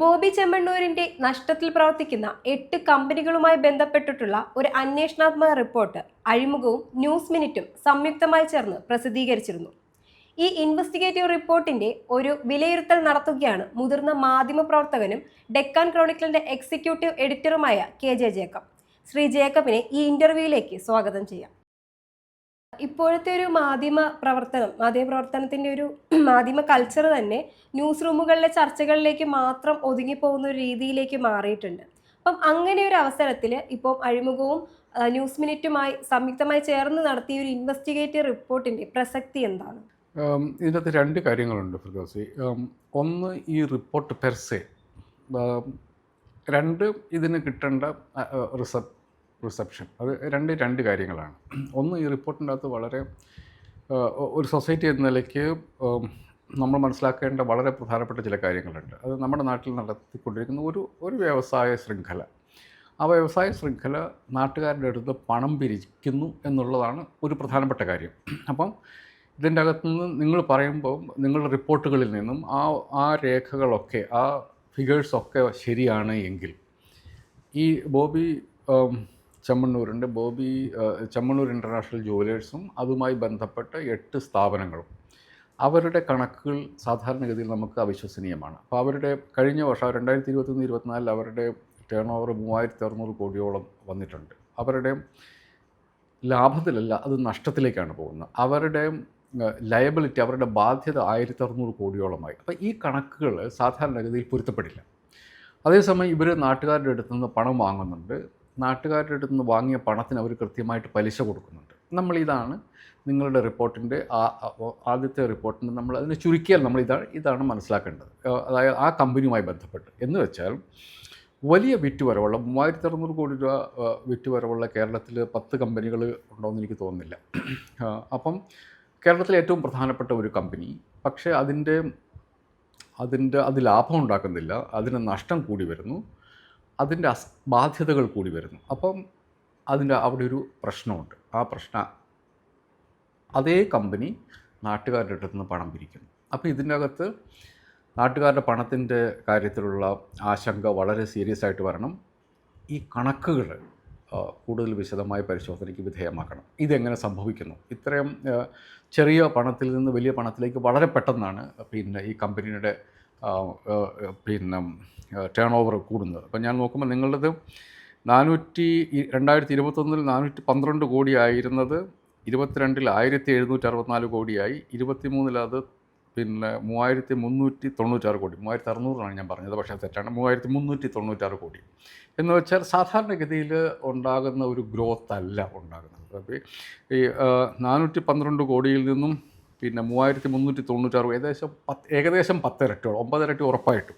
ബോബി ചെമ്മണ്ണൂരിന്റെ നഷ്ടത്തിൽ പ്രവർത്തിക്കുന്ന എട്ട് കമ്പനികളുമായി ബന്ധപ്പെട്ടിട്ടുള്ള ഒരു അന്വേഷണാത്മക റിപ്പോർട്ട് അഴിമുഖവും ന്യൂസ് മിനിറ്റും സംയുക്തമായി ചേർന്ന് പ്രസിദ്ധീകരിച്ചിരുന്നു. ഈ ഇൻവെസ്റ്റിഗേറ്റീവ് റിപ്പോർട്ടിന്റെ ഒരു വിലയിരുത്തൽ നടത്തുകയാണ് മുതിർന്ന മാധ്യമപ്രവർത്തകനും ഡെക്കാൻ ക്രോണിക്കിളിന്റെ എക്സിക്യൂട്ടീവ് എഡിറ്ററുമായ കെ ജെ ജേക്കബ്. ശ്രീ ജേക്കബിനെ ഈ ഇന്റർവ്യൂയിലേക്ക് സ്വാഗതം ചെയ്യാം. ഇപ്പോഴത്തെ ഒരു മാധ്യമ പ്രവർത്തനം മാധ്യമ പ്രവർത്തനത്തിന്റെ ഒരു മാധ്യമ കൾച്ചർ തന്നെ ന്യൂസ് റൂമുകളിലെ ചർച്ചകളിലേക്ക് മാത്രം ഒതുങ്ങിപ്പോകുന്ന ഒരു രീതിയിലേക്ക് മാറിയിട്ടുണ്ട്. അപ്പം അങ്ങനെ ഒരു അവസരത്തിൽ ഇപ്പം അഴിമുഖവും ന്യൂസ് മിനിറ്റുമായി സംയുക്തമായി ചേർന്ന് നടത്തിയ ഒരു ഇൻവെസ്റ്റിഗേറ്റീവ് റിപ്പോർട്ടിന്റെ പ്രസക്തി എന്താണ്? ഇതിനകത്ത് രണ്ട് കാര്യങ്ങളുണ്ട് ഫിർദോസി. ഒന്ന് ഈ റിപ്പോർട്ട് പെർസെ രണ്ട് ഇതിന് കിട്ടേണ്ട റിസപ് റിസപ്ഷൻ. അത് രണ്ട് രണ്ട് കാര്യങ്ങളാണ്. ഒന്ന് ഈ റിപ്പോർട്ടിന്റെ അകത്ത് വളരെ ഒരു സൊസൈറ്റി എന്ന നിലയ്ക്ക് നമ്മൾ മനസ്സിലാക്കേണ്ട വളരെ പ്രധാനപ്പെട്ട ചില കാര്യങ്ങളുണ്ട്. അത് നമ്മുടെ നാട്ടിൽ നടത്തിക്കൊണ്ടിരിക്കുന്ന ഒരു ഒരു വ്യവസായ ശൃംഖല. ആ വ്യവസായ ശൃംഖല നാട്ടുകാരുടെ അടുത്ത് പണം പിരിക്കുന്നു എന്നുള്ളതാണ് ഒരു പ്രധാനപ്പെട്ട കാര്യം. അപ്പം ഇതിന്റെ അകത്തുനിന്ന് നിങ്ങൾ പറയുമ്പോൾ നിങ്ങളുടെ റിപ്പോർട്ടുകളിൽ നിന്നും ആ ആ രേഖകളൊക്കെ ആ ഫിഗേഴ്സൊക്കെ ശരിയാണ് എങ്കിൽ ഈ ബോബി ചെമ്മണ്ണൂരിന്റെ ബോബി ചെമ്മണ്ണൂർ ഇന്റർനാഷണൽ ജുവലേഴ്സും അതുമായി ബന്ധപ്പെട്ട എട്ട് സ്ഥാപനങ്ങളും. അവരുടെ കണക്കുകൾ സാധാരണഗതിയിൽ നമുക്ക് അവിശ്വസനീയമാണ്. അപ്പോൾ അവരുടെ കഴിഞ്ഞ വർഷം രണ്ടായിരത്തി ഇരുപത്തൊന്ന് ഇരുപത്തിനാലിൽ അവരുടെ ടേൺ ഓവർ മൂവായിരത്തി അറുന്നൂറ് കോടിയോളം വന്നിട്ടുണ്ട്. അവരുടെ ലാഭത്തിലല്ല അത് നഷ്ടത്തിലേക്കാണ് പോകുന്നത്. അവരുടെ ലയബിലിറ്റി അവരുടെ ബാധ്യത ആയിരത്തി അറുന്നൂറ് കോടിയോളമായി. അപ്പോൾ ഈ കണക്കുകൾ സാധാരണഗതിയിൽ പൊരുത്തപ്പെടില്ല. അതേസമയം ഇവർ നാട്ടുകാരുടെ അടുത്തുനിന്ന് പണം വാങ്ങുന്നുണ്ട്. നാട്ടുകാരുടെ അടുത്ത് നിന്ന് വാങ്ങിയ പണത്തിന് അവർ കൃത്യമായിട്ട് പലിശ കൊടുക്കുന്നുണ്ട്. നമ്മൾ ഇതാണ് നിങ്ങളുടെ റിപ്പോർട്ടിന്റെ ആദ്യത്തെ റിപ്പോർട്ടിന്റെ നമ്മൾ അതിനെ ചുരുക്കിയാൽ നമ്മൾ ഇതാണ് ഇതാണ് മനസ്സിലാക്കേണ്ടത്. അതായത് ആ കമ്പനിയുമായി ബന്ധപ്പെട്ട്. എന്ന് വെച്ചാൽ വലിയ വിറ്റുവരവുള്ള മൂവായിരത്തി അറുന്നൂറ് കോടി രൂപ വിറ്റുവരവുള്ള കേരളത്തിൽ പത്ത് കമ്പനികൾ ഉണ്ടോയെന്ന് എനിക്ക് തോന്നുന്നില്ല. അപ്പം കേരളത്തിലെ ഏറ്റവും പ്രധാനപ്പെട്ട ഒരു കമ്പനി പക്ഷേ അതിന്റെ അതിന്റെ അത് ലാഭം ഉണ്ടാക്കുന്നില്ല അതിന് നഷ്ടം കൂടി വരുന്നു. അതിന്റെ ബാധ്യതകൾ കൂടി വരുന്നു. അപ്പം അതിന്റെ അവിടെ ഒരു പ്രശ്നമുണ്ട്. ആ പ്രശ്ന അതേ കമ്പനി നാട്ടുകാരുടെ അടുത്ത് നിന്ന് പണം പിരിക്കുന്നു. അപ്പോൾ അകത്ത് നാട്ടുകാരുടെ പണത്തിന്റെ കാര്യത്തിലുള്ള ആശങ്ക വളരെ സീരിയസ് ആയിട്ട് വരണം. ഈ കണക്കുകൾ കൂടുതൽ വിശദമായ പരിശോധനയ്ക്ക് വിധേയമാക്കണം. ഇതെങ്ങനെ സംഭവിക്കുന്നു? ഇത്രയും ചെറിയ പണത്തിൽ നിന്ന് വലിയ പണത്തിലേക്ക് വളരെ പെട്ടെന്നാണ് പിന്നെ ഈ കമ്പനിയുടെ പിന്നെ ടേൺ ഓവർ കൂടുന്നത്. അപ്പം ഞാൻ നോക്കുമ്പോൾ നിങ്ങളുടേത് നാനൂറ്റി രണ്ടായിരത്തി ഇരുപത്തൊന്നിൽ നാനൂറ്റി പന്ത്രണ്ട് കോടിയായിരുന്നത് ഇരുപത്തിരണ്ടിൽ ആയിരത്തി എഴുന്നൂറ്റി അറുപത്തിനാല് കോടിയായി. ഇരുപത്തിമൂന്നിൽ അത് പിന്നെ മൂവായിരത്തി മുന്നൂറ്റി തൊണ്ണൂറ്റാറ് കോടി. മൂവായിരത്തി അറുന്നൂറാണ് ഞാൻ പറഞ്ഞത് പക്ഷേ തെറ്റാണ്. മൂവായിരത്തി മുന്നൂറ്റി തൊണ്ണൂറ്റാറ് കോടി. എന്ന് വെച്ചാൽ സാധാരണഗതിയിൽ ഉണ്ടാകുന്ന ഒരു ഗ്രോത്ത് അല്ല ഉണ്ടാകുന്നത്. ഈ നാനൂറ്റി പന്ത്രണ്ട് കോടിയിൽ നിന്നും പിന്നെ മൂവായിരത്തി മുന്നൂറ്റി തൊണ്ണൂറ്റാറ് ഏകദേശം പത്ത് ഏകദേശം പത്തരട്ടോ ഒമ്പതിരട്ടി ഉറപ്പായിട്ടും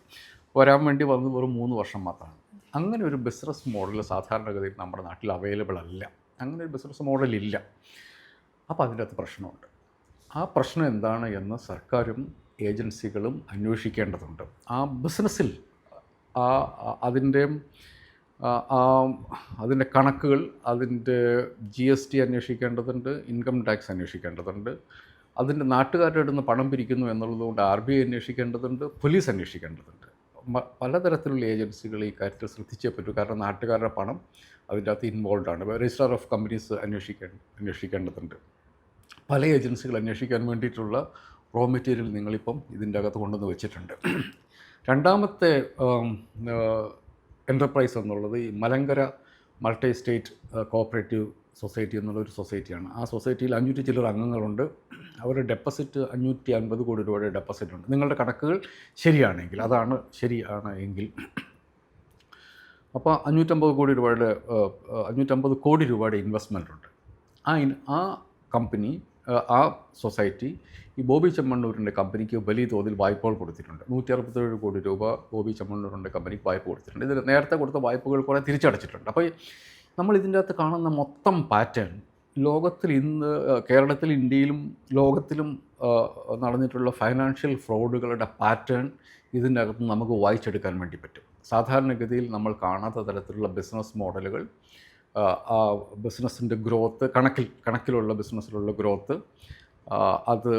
വരാൻ വേണ്ടി വന്നത് വെറും മൂന്ന് വർഷം മാത്രമാണ്. അങ്ങനെ ഒരു ബിസിനസ് മോഡൽ സാധാരണഗതിയിൽ നമ്മുടെ നാട്ടിൽ അവൈലബിൾ അല്ല. അങ്ങനെ ഒരു ബിസിനസ് മോഡൽ ഇല്ല. അപ്പോൾ അതിന്റെ അകത്ത് പ്രശ്നമുണ്ട്. ആ പ്രശ്നം എന്താണ് എന്ന് സർക്കാരും ഏജൻസികളും അന്വേഷിക്കേണ്ടതുണ്ട്. ആ ബിസിനസ്സിൽ ആ അതിന്റെ അതിന്റെ കണക്കുകൾ അതിന്റെ ജി എസ് ടി അന്വേഷിക്കേണ്ടതുണ്ട് ഇൻകം ടാക്സ് അന്വേഷിക്കേണ്ടതുണ്ട് അതിന്റെ നാട്ടുകാരുടെ നിന്ന് പണം പിരിക്കുന്നു എന്നുള്ളതുകൊണ്ട് ആർ ബി ഐ അന്വേഷിക്കേണ്ടതുണ്ട് പോലീസ് അന്വേഷിക്കേണ്ടതുണ്ട്. പലതരത്തിലുള്ള ഏജൻസികൾ ഈ കാര്യത്തിൽ ശ്രദ്ധിച്ചേ പറ്റൂ കാരണം നാട്ടുകാരുടെ പണം അതിന്റെ അകത്ത് ഇൻവോൾവ് ആണ്. രജിസ്റ്റർ ഓഫ് കമ്പനീസ് അന്വേഷിക്കാൻ അന്വേഷിക്കേണ്ടതുണ്ട്. പല ഏജൻസികൾ അന്വേഷിക്കാൻ വേണ്ടിയിട്ടുള്ള റോ മെറ്റീരിയൽ നിങ്ങളിപ്പം ഇതിന്റെ അകത്ത് കൊണ്ടുവന്ന് വെച്ചിട്ടുണ്ട്. രണ്ടാമത്തെ എന്റർപ്രൈസ് എന്നുള്ളത് ഈ Malankara multi state cooperative society എന്നുള്ള ഒരു സൊസൈറ്റിയാണ്. ആ സൊസൈറ്റിയിൽ അഞ്ഞൂറ്റി ചില്ലർ അംഗങ്ങളുണ്ട്. അവരുടെ ഡെപ്പോസിറ്റ് അഞ്ഞൂറ്റി അൻപത് കോടി രൂപയുടെ ഡെപ്പോസിറ്റ് ഉണ്ട്. നിങ്ങളുടെ കണക്കുകൾ ശരിയാണെങ്കിൽ അതാണ് ശരിയാണ് എങ്കിൽ. അപ്പോൾ അഞ്ഞൂറ്റമ്പത് കോടി രൂപയുടെ അഞ്ഞൂറ്റമ്പത് കോടി രൂപയുടെ ഇൻവെസ്റ്റ്മെന്റ് ഉണ്ട്. ആ ആ കമ്പനി ആ സൊസൈറ്റി ഈ ബോബി ചെമ്മണ്ണൂരിന്റെ കമ്പനിക്ക് വലിയ തോതിൽ വായ്പകൾ കൊടുത്തിട്ടുണ്ട്. നൂറ്റി അറുപത്തേഴ് കോടി രൂപ ബോബി ചെമ്മണ്ണൂരിന്റെ കമ്പനിക്ക് വായ്പ കൊടുത്തിട്ടുണ്ട്. ഇതിൽ നേരത്തെ കൊടുത്ത വായ്പകൾ കുറേ തിരിച്ചടച്ചിട്ടുണ്ട്. അപ്പോൾ നമ്മൾ ഇതിന്റെ അകത്ത് കാണുന്ന മൊത്തം പാറ്റേൺ ലോകത്തിൽ ഇന്ന് കേരളത്തിൽ ഇന്ത്യയിലും ലോകത്തിലും നടന്നിട്ടുള്ള ഫൈനാൻഷ്യൽ ഫ്രോഡുകളുടെ പാറ്റേൺ ഇതിന്റെ അകത്ത് നമുക്ക് വായിച്ചെടുക്കാൻ വേണ്ടി പറ്റും. സാധാരണഗതിയിൽ നമ്മൾ കാണാത്ത തരത്തിലുള്ള ബിസിനസ് മോഡലുകൾ ബിസിനസ്സിന്റെ ഗ്രോത്ത് കണക്കിൽ കണക്കിലുള്ള ബിസിനസ്സിലുള്ള ഗ്രോത്ത് അത്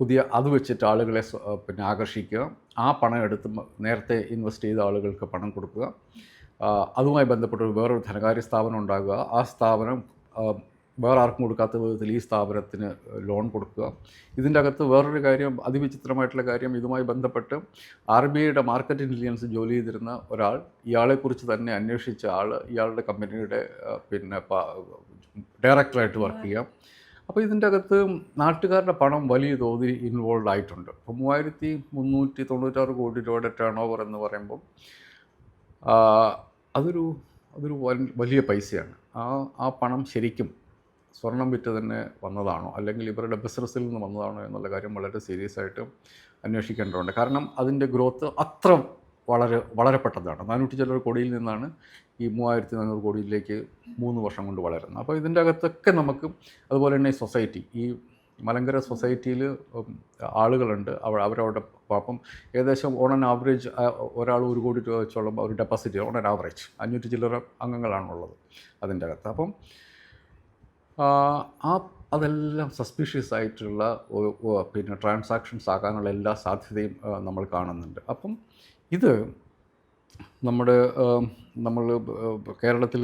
പുതിയ അത് വെച്ചിട്ട് ആളുകളെ പിന്നെ ആകർഷിക്കുക. ആ പണം എടുത്ത് നേരത്തെ ഇൻവെസ്റ്റ് ചെയ്ത ആളുകൾക്ക് പണം കൊടുക്കുക. അതുമായി ബന്ധപ്പെട്ട വേറൊരു ധനകാര്യ സ്ഥാപനം ഉണ്ടാകുക. ആ സ്ഥാപനം വേറെ ആർക്കും കൊടുക്കാത്ത വിധത്തിൽ ഈ സ്ഥാപനത്തിന് ലോൺ കൊടുക്കുക. ഇതിന്റെ അകത്ത് വേറൊരു കാര്യം അതിവിചിത്രമായിട്ടുള്ള കാര്യം ഇതുമായി ബന്ധപ്പെട്ട് ആർ ബി ഐയുടെ മാർക്കറ്റ് ഇന്റലിജൻസ് ജോലി ചെയ്തിരുന്ന ഒരാൾ ഇയാളെക്കുറിച്ച് തന്നെ അന്വേഷിച്ച ആൾ ഇയാളുടെ കമ്പനിയുടെ പിന്നെ ഡയറക്ടറായിട്ട് വർക്ക് ചെയ്യാം. അപ്പോൾ ഇതിന്റെ അകത്ത് നാട്ടുകാരുടെ പണം വലിയ തോതിൽ ഇൻവോൾവ് ആയിട്ടുണ്ട്. അപ്പോൾ മൂവായിരത്തി മുന്നൂറ്റി തൊണ്ണൂറ്റാറ് കോടി രൂപയുടെ ടേൺ ഓവർ എന്ന് പറയുമ്പോൾ ആ, അതൊരു അതൊരു വലിയ പൈസയാണ്. ആ ആ പണം ശരിക്കും സ്വർണം വിറ്റ് തന്നെ വന്നതാണോ? അല്ലെങ്കിൽ ഇവരുടെ ബിസിനസ്സിൽ നിന്ന് വന്നതാണോ എന്നുള്ള കാര്യം വളരെ സീരിയസ് ആയിട്ട് അന്വേഷിക്കേണ്ടതുണ്ട്. കാരണം അതിന്റെ ഗ്രോത്ത് അത്ര വളരെ വളരെ പെട്ടെന്നാണ് നാനൂറ്റി ചില്ലറ കോടിയിൽ നിന്നാണ് ഈ മൂവായിരത്തി നാനൂറ് കോടിയിലേക്ക് മൂന്ന് വർഷം കൊണ്ട് വളരുന്നത്. അപ്പോൾ ഇതിന്റെ അകത്തൊക്കെ നമുക്ക് അതുപോലെ തന്നെ സൊസൈറ്റി ഈ മലങ്കര സൊസൈറ്റിയിൽ ആളുകളുണ്ട്. അവ അവരവിടെ അപ്പം ഏകദേശം ഓൺ ആൻ ആവറേജ് ഒരാൾ ഒരു കോടി രൂപ വെച്ചോളം ഒരു ഡെപ്പോസിറ്റ് ഓൺ ആൻ ആവറേജ് അഞ്ഞൂറ്റി ചില്ലറ അംഗങ്ങളാണുള്ളത് അതിന്റെ അകത്ത്. അപ്പം ആ, അതെല്ലാം സസ്പീഷ്യസ് ആയിട്ടുള്ള പിന്നെ ട്രാൻസാക്ഷൻസ് ആകാനുള്ള എല്ലാ സാധ്യതയും നമ്മൾ കാണുന്നുണ്ട്. അപ്പം ഇത് നമ്മുടെ നമ്മൾ കേരളത്തിൽ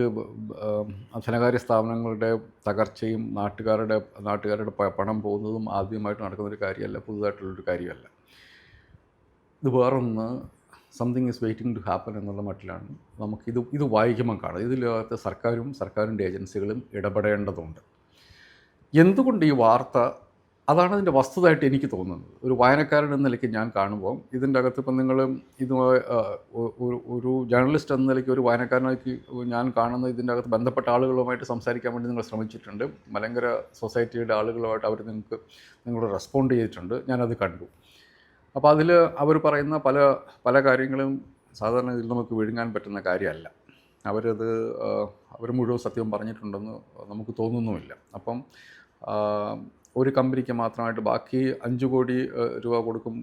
ധനകാര്യ സ്ഥാപനങ്ങളുടെ തകർച്ചയും നാട്ടുകാരുടെ നാട്ടുകാരുടെ പണം പോകുന്നതും ആദ്യമായിട്ട് നടക്കുന്നൊരു കാര്യമല്ല പുതുതായിട്ടുള്ളൊരു കാര്യമല്ല. ഇത് വേറൊന്ന് something is waiting to happen എന്നുള്ള മട്ടിലാണ് നമുക്കിത് ഇത് വായിക്കുമ്പോൾ കാണാം ഇതിലകത്ത് സർക്കാരും സർക്കാരിന്റെ ഏജൻസികളും ഇടപെടേണ്ടതുണ്ട്. എന്തുകൊണ്ട് ഈ വാർത്ത അതാണ് അതിന്റെ വസ്തുതയായിട്ട് എനിക്ക് തോന്നുന്നത്. ഒരു വായനക്കാരൻ എന്ന നിലയ്ക്ക് ഞാൻ കാണുമ്പോൾ ഇതിന്റെ അകത്ത് ഇപ്പം നിങ്ങൾ ഇത് ഒരു- ജേർണലിസ്റ്റ് എന്ന നിലയ്ക്ക് ഒരു വായനക്കാരനാക്കി ഞാൻ കാണുന്ന ഇതിന്റെ അകത്ത് ബന്ധപ്പെട്ട ആളുകളുമായിട്ട് സംസാരിക്കാൻ വേണ്ടി നിങ്ങൾ ശ്രമിച്ചിട്ടുണ്ട്. മലങ്കര സൊസൈറ്റിയുടെ ആളുകളുമായിട്ട് അവർ നിങ്ങൾക്ക് നിങ്ങളോട് റെസ്പോണ്ട് ചെയ്തിട്ടുണ്ട്. ഞാനത് കണ്ടു. അപ്പോൾ അതിൽ അവർ പറയുന്ന പല പല കാര്യങ്ങളും സാധാരണ ഇതിൽ നമുക്ക് വിഴുങ്ങാൻ പറ്റുന്ന കാര്യമല്ല. അവരത് അവർ മുഴുവൻ സത്യം പറഞ്ഞിട്ടുണ്ടെന്ന് നമുക്ക് തോന്നുന്നുമില്ല. അപ്പം ഒരു കമ്പനിക്ക് മാത്രമായിട്ട് ബാക്കി അഞ്ച് കോടി രൂപ കൊടുക്കും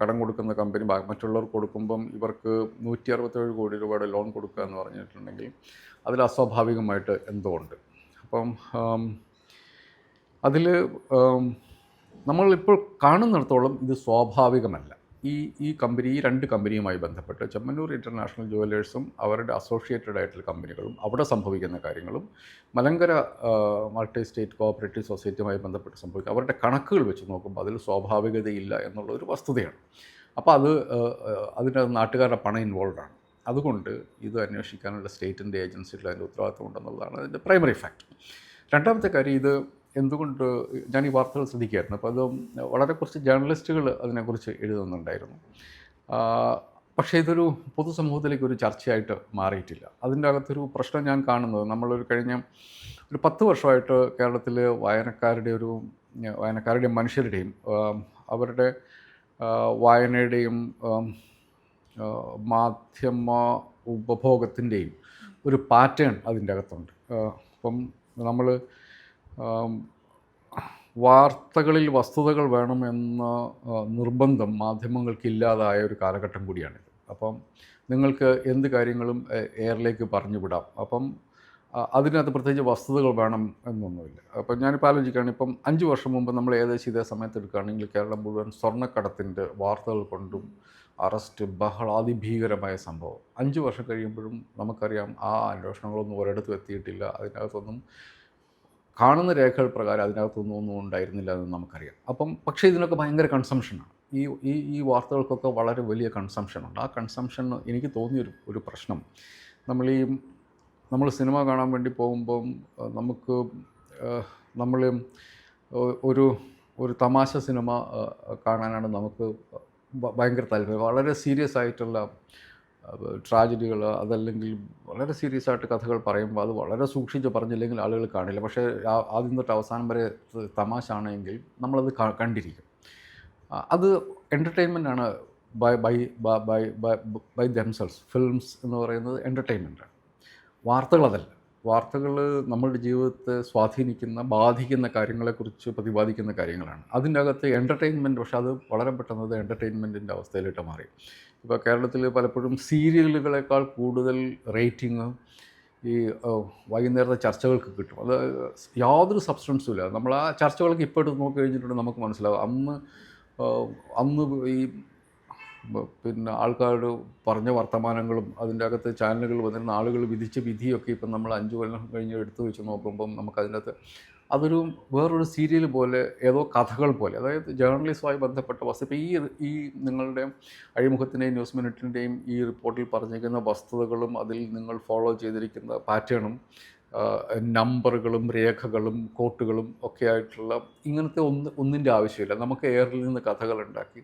കടം കൊടുക്കുന്ന കമ്പനി മറ്റുള്ളവർക്ക് കൊടുക്കുമ്പം ഇവർക്ക് നൂറ്റി അറുപത്തേഴ് കോടി രൂപയുടെ ലോൺ കൊടുക്കുക എന്ന് പറഞ്ഞിട്ടുണ്ടെങ്കിൽ അതിൽ അസ്വാഭാവികമായിട്ട് എന്തോ ഉണ്ട്. അപ്പം അതിൽ നമ്മളിപ്പോൾ കാണുന്നിടത്തോളം ഇത് സ്വാഭാവികമല്ല. ഈ ഈ കമ്പനി ഈ രണ്ട് കമ്പനിയുമായി ബന്ധപ്പെട്ട് ചെമ്മന്നൂർ ഇന്റർനാഷണൽ ജുവലേഴ്സും അവരുടെ അസോസിയേറ്റഡ് ആയിട്ടുള്ള കമ്പനികളും അവിടെ സംഭവിക്കുന്ന കാര്യങ്ങളും മലങ്കര മൾട്ടി സ്റ്റേറ്റ് കോഓപ്പറേറ്റീവ് സൊസൈറ്റിയുമായി ബന്ധപ്പെട്ട് സംഭവിക്കുക അവരുടെ കണക്കുകൾ വെച്ച് നോക്കുമ്പോൾ അതിൽ സ്വാഭാവികതയില്ല എന്നുള്ള ഒരു വസ്തുതയാണ്. അപ്പോൾ അത് അതിന്റെ നാട്ടുകാരുടെ പണം ഇൻവോൾവ് ആണ്. അതുകൊണ്ട് ഇത് അന്വേഷിക്കാനുള്ള സ്റ്റേറ്റിന്റെ ഏജൻസികൾ അതിന്റെ ഉത്തരവാദിത്വം ഉണ്ടെന്നുള്ളതാണ് അതിന്റെ പ്രൈമറി ഫാക്ട് രണ്ടാമത്തെ കാര്യം ഇത് എന്തുകൊണ്ട് ഞാൻ ഈ വാർത്തകൾ ശ്രദ്ധിക്കുകയായിരുന്നു. അപ്പോൾ അത് വളരെ കുറച്ച് ജേർണലിസ്റ്റുകൾ അതിനെക്കുറിച്ച് എഴുതുന്നുണ്ടായിരുന്നു. പക്ഷേ ഇതൊരു പൊതുസമൂഹത്തിലേക്ക് ഒരു ചർച്ചയായിട്ട് മാറിയിട്ടില്ല. അതിന്റെ അകത്തൊരു പ്രശ്നം ഞാൻ കാണുന്നത് നമ്മളൊരു കഴിഞ്ഞ ഒരു പത്ത് വർഷമായിട്ട് കേരളത്തിൽ വായനക്കാരുടെ ഒരു വായനക്കാരുടെയും മനുഷ്യരുടെയും അവരുടെ വായനയുടെയും മാധ്യമ ഉപഭോഗത്തിന്റെയും ഒരു പാറ്റേൺ അതിന്റെ അകത്തുണ്ട്. അപ്പം നമ്മൾ വാർത്തകളിൽ വസ്തുതകൾ വേണമെന്ന നിർബന്ധം മാധ്യമങ്ങൾക്ക് ഇല്ലാതായ ഒരു കാലഘട്ടം കൂടിയാണിത്. അപ്പം നിങ്ങൾക്ക് എന്ത് കാര്യങ്ങളും എയറിലേക്ക് പറഞ്ഞു വിടാം അപ്പം അതിനകത്ത് പ്രത്യേകിച്ച് വസ്തുതകൾ വേണം എന്നൊന്നുമില്ല. അപ്പം ഞാനിപ്പോൾ ആലോചിക്കുകയാണ് ഇപ്പം അഞ്ച് വർഷം മുമ്പ് നമ്മൾ ഏകദേശം ഇതേ സമയത്ത് എടുക്കുകയാണെങ്കിൽ കേരളം മുഴുവൻ സ്വർണക്കടത്തിന്റെ വാർത്തകൾ കൊണ്ടും അറസ്റ്റ് ബഹളാതിഭീകരമായ സംഭവം. അഞ്ച് വർഷം കഴിയുമ്പോഴും നമുക്കറിയാം ആ അന്വേഷണങ്ങളൊന്നും ഒരിടത്തും എത്തിയിട്ടില്ല. അതിനകത്തൊന്നും കാണുന്ന രേഖകൾ പ്രകാരം അതിനകത്തൊന്നും ഒന്നും ഉണ്ടായിരുന്നില്ല എന്ന് നമുക്കറിയാം. അപ്പം പക്ഷേ ഇതിനൊക്കെ ഭയങ്കര കൺസംഷനാണ് ഈ ഈ ഈ വാർത്തകൾക്കൊക്കെ വളരെ വലിയ കൺസംഷനുണ്ട് ആ കൺസംഷൻ എനിക്ക് തോന്നിയൊരു ഒരു പ്രശ്നം നമ്മൾ ഈ നമ്മൾ സിനിമ കാണാൻ വേണ്ടി പോകുമ്പം നമുക്ക് നമ്മൾ ഒരു ഒരു തമാശ സിനിമ കാണാനാണ് നമുക്ക് ഭയങ്കര താല്പര്യം. വളരെ സീരിയസ് ആയിട്ടുള്ള ട്രാജഡികൾ അതല്ലെങ്കിൽ വളരെ സീരിയസ് ആയിട്ട് കഥകൾ പറയുമ്പോൾ അത് വളരെ സൂക്ഷിച്ച് പറഞ്ഞില്ലെങ്കിൽ ആളുകൾ കാണില്ല. പക്ഷേ ആദ്യം തൊട്ട് അവസാനം വരെ തമാശ ആണെങ്കിൽ നമ്മളത് കണ്ടിരിക്കും. അത് എന്റർടൈൻമെന്റ് ആണ് by by by by by Damsels Films എന്ന് പറയുന്നത് എന്റർടൈൻമെന്റാണ് വാർത്തകൾ അതല്ല വാർത്തകൾ നമ്മളുടെ ജീവിതത്തെ സ്വാധീനിക്കുന്ന ബാധിക്കുന്ന കാര്യങ്ങളെക്കുറിച്ച് പ്രതിപാദിക്കുന്ന കാര്യങ്ങളാണ്. അതിന്റെ അകത്ത് എന്റർടൈൻമെന്റ് പക്ഷെ അത് വളരെ പെട്ടെന്ന് അത് എന്റർടൈൻമെന്റിന്റെ അവസ്ഥയിലിട്ട് മാറി. ഇപ്പോൾ കേരളത്തിൽ പലപ്പോഴും സീരിയലുകളെക്കാൾ കൂടുതൽ റേറ്റിംഗ് ഈ വൈകുന്നേരത്തെ ചർച്ചകൾക്ക് കിട്ടും. അത് യാതൊരു സബ്സ്റ്റൻസും ഇല്ല. നമ്മൾ ആ ചർച്ചകളൊക്കെ ഇപ്പോൾ നോക്കി കഴിഞ്ഞിട്ടുണ്ടെങ്കിൽ നമുക്ക് മനസ്സിലാവും. അന്ന് അന്ന് ഈ പിന്നെ ആൾക്കാർ പറഞ്ഞ വർത്തമാനങ്ങളും അതിന്റെ അകത്ത് ചാനലുകൾ വന്നിരുന്ന ആളുകൾ വിധിച്ച വിധിയൊക്കെ ഇപ്പം നമ്മൾ അഞ്ച് കൊല്ലം കഴിഞ്ഞ് എടുത്തു വെച്ച് നോക്കുമ്പം നമുക്കതിനകത്ത് അതൊരു വേറൊരു സീരിയൽ പോലെ ഏതോ കഥകൾ പോലെ. അതായത് ജേർണലിസവുമായി ബന്ധപ്പെട്ട വസ്തു ഇപ്പോൾ ഈ ഈ നിങ്ങളുടെ അഴിമുഖത്തിന്റെയും ന്യൂസ് മിനിറ്റിന്റെയും ഈ റിപ്പോർട്ടിൽ പറഞ്ഞിരിക്കുന്ന വസ്തുതകളും അതിൽ നിങ്ങൾ ഫോളോ ചെയ്തിരിക്കുന്ന പാറ്റേണും നമ്പറുകളും രേഖകളും കോട്ടുകളും ഒക്കെ ആയിട്ടുള്ള ഇങ്ങനത്തെ ഒന്ന് ഒന്നിന്റെ ആവശ്യമില്ല. നമുക്ക് എയറിൽ നിന്ന് കഥകൾ ഉണ്ടാക്കി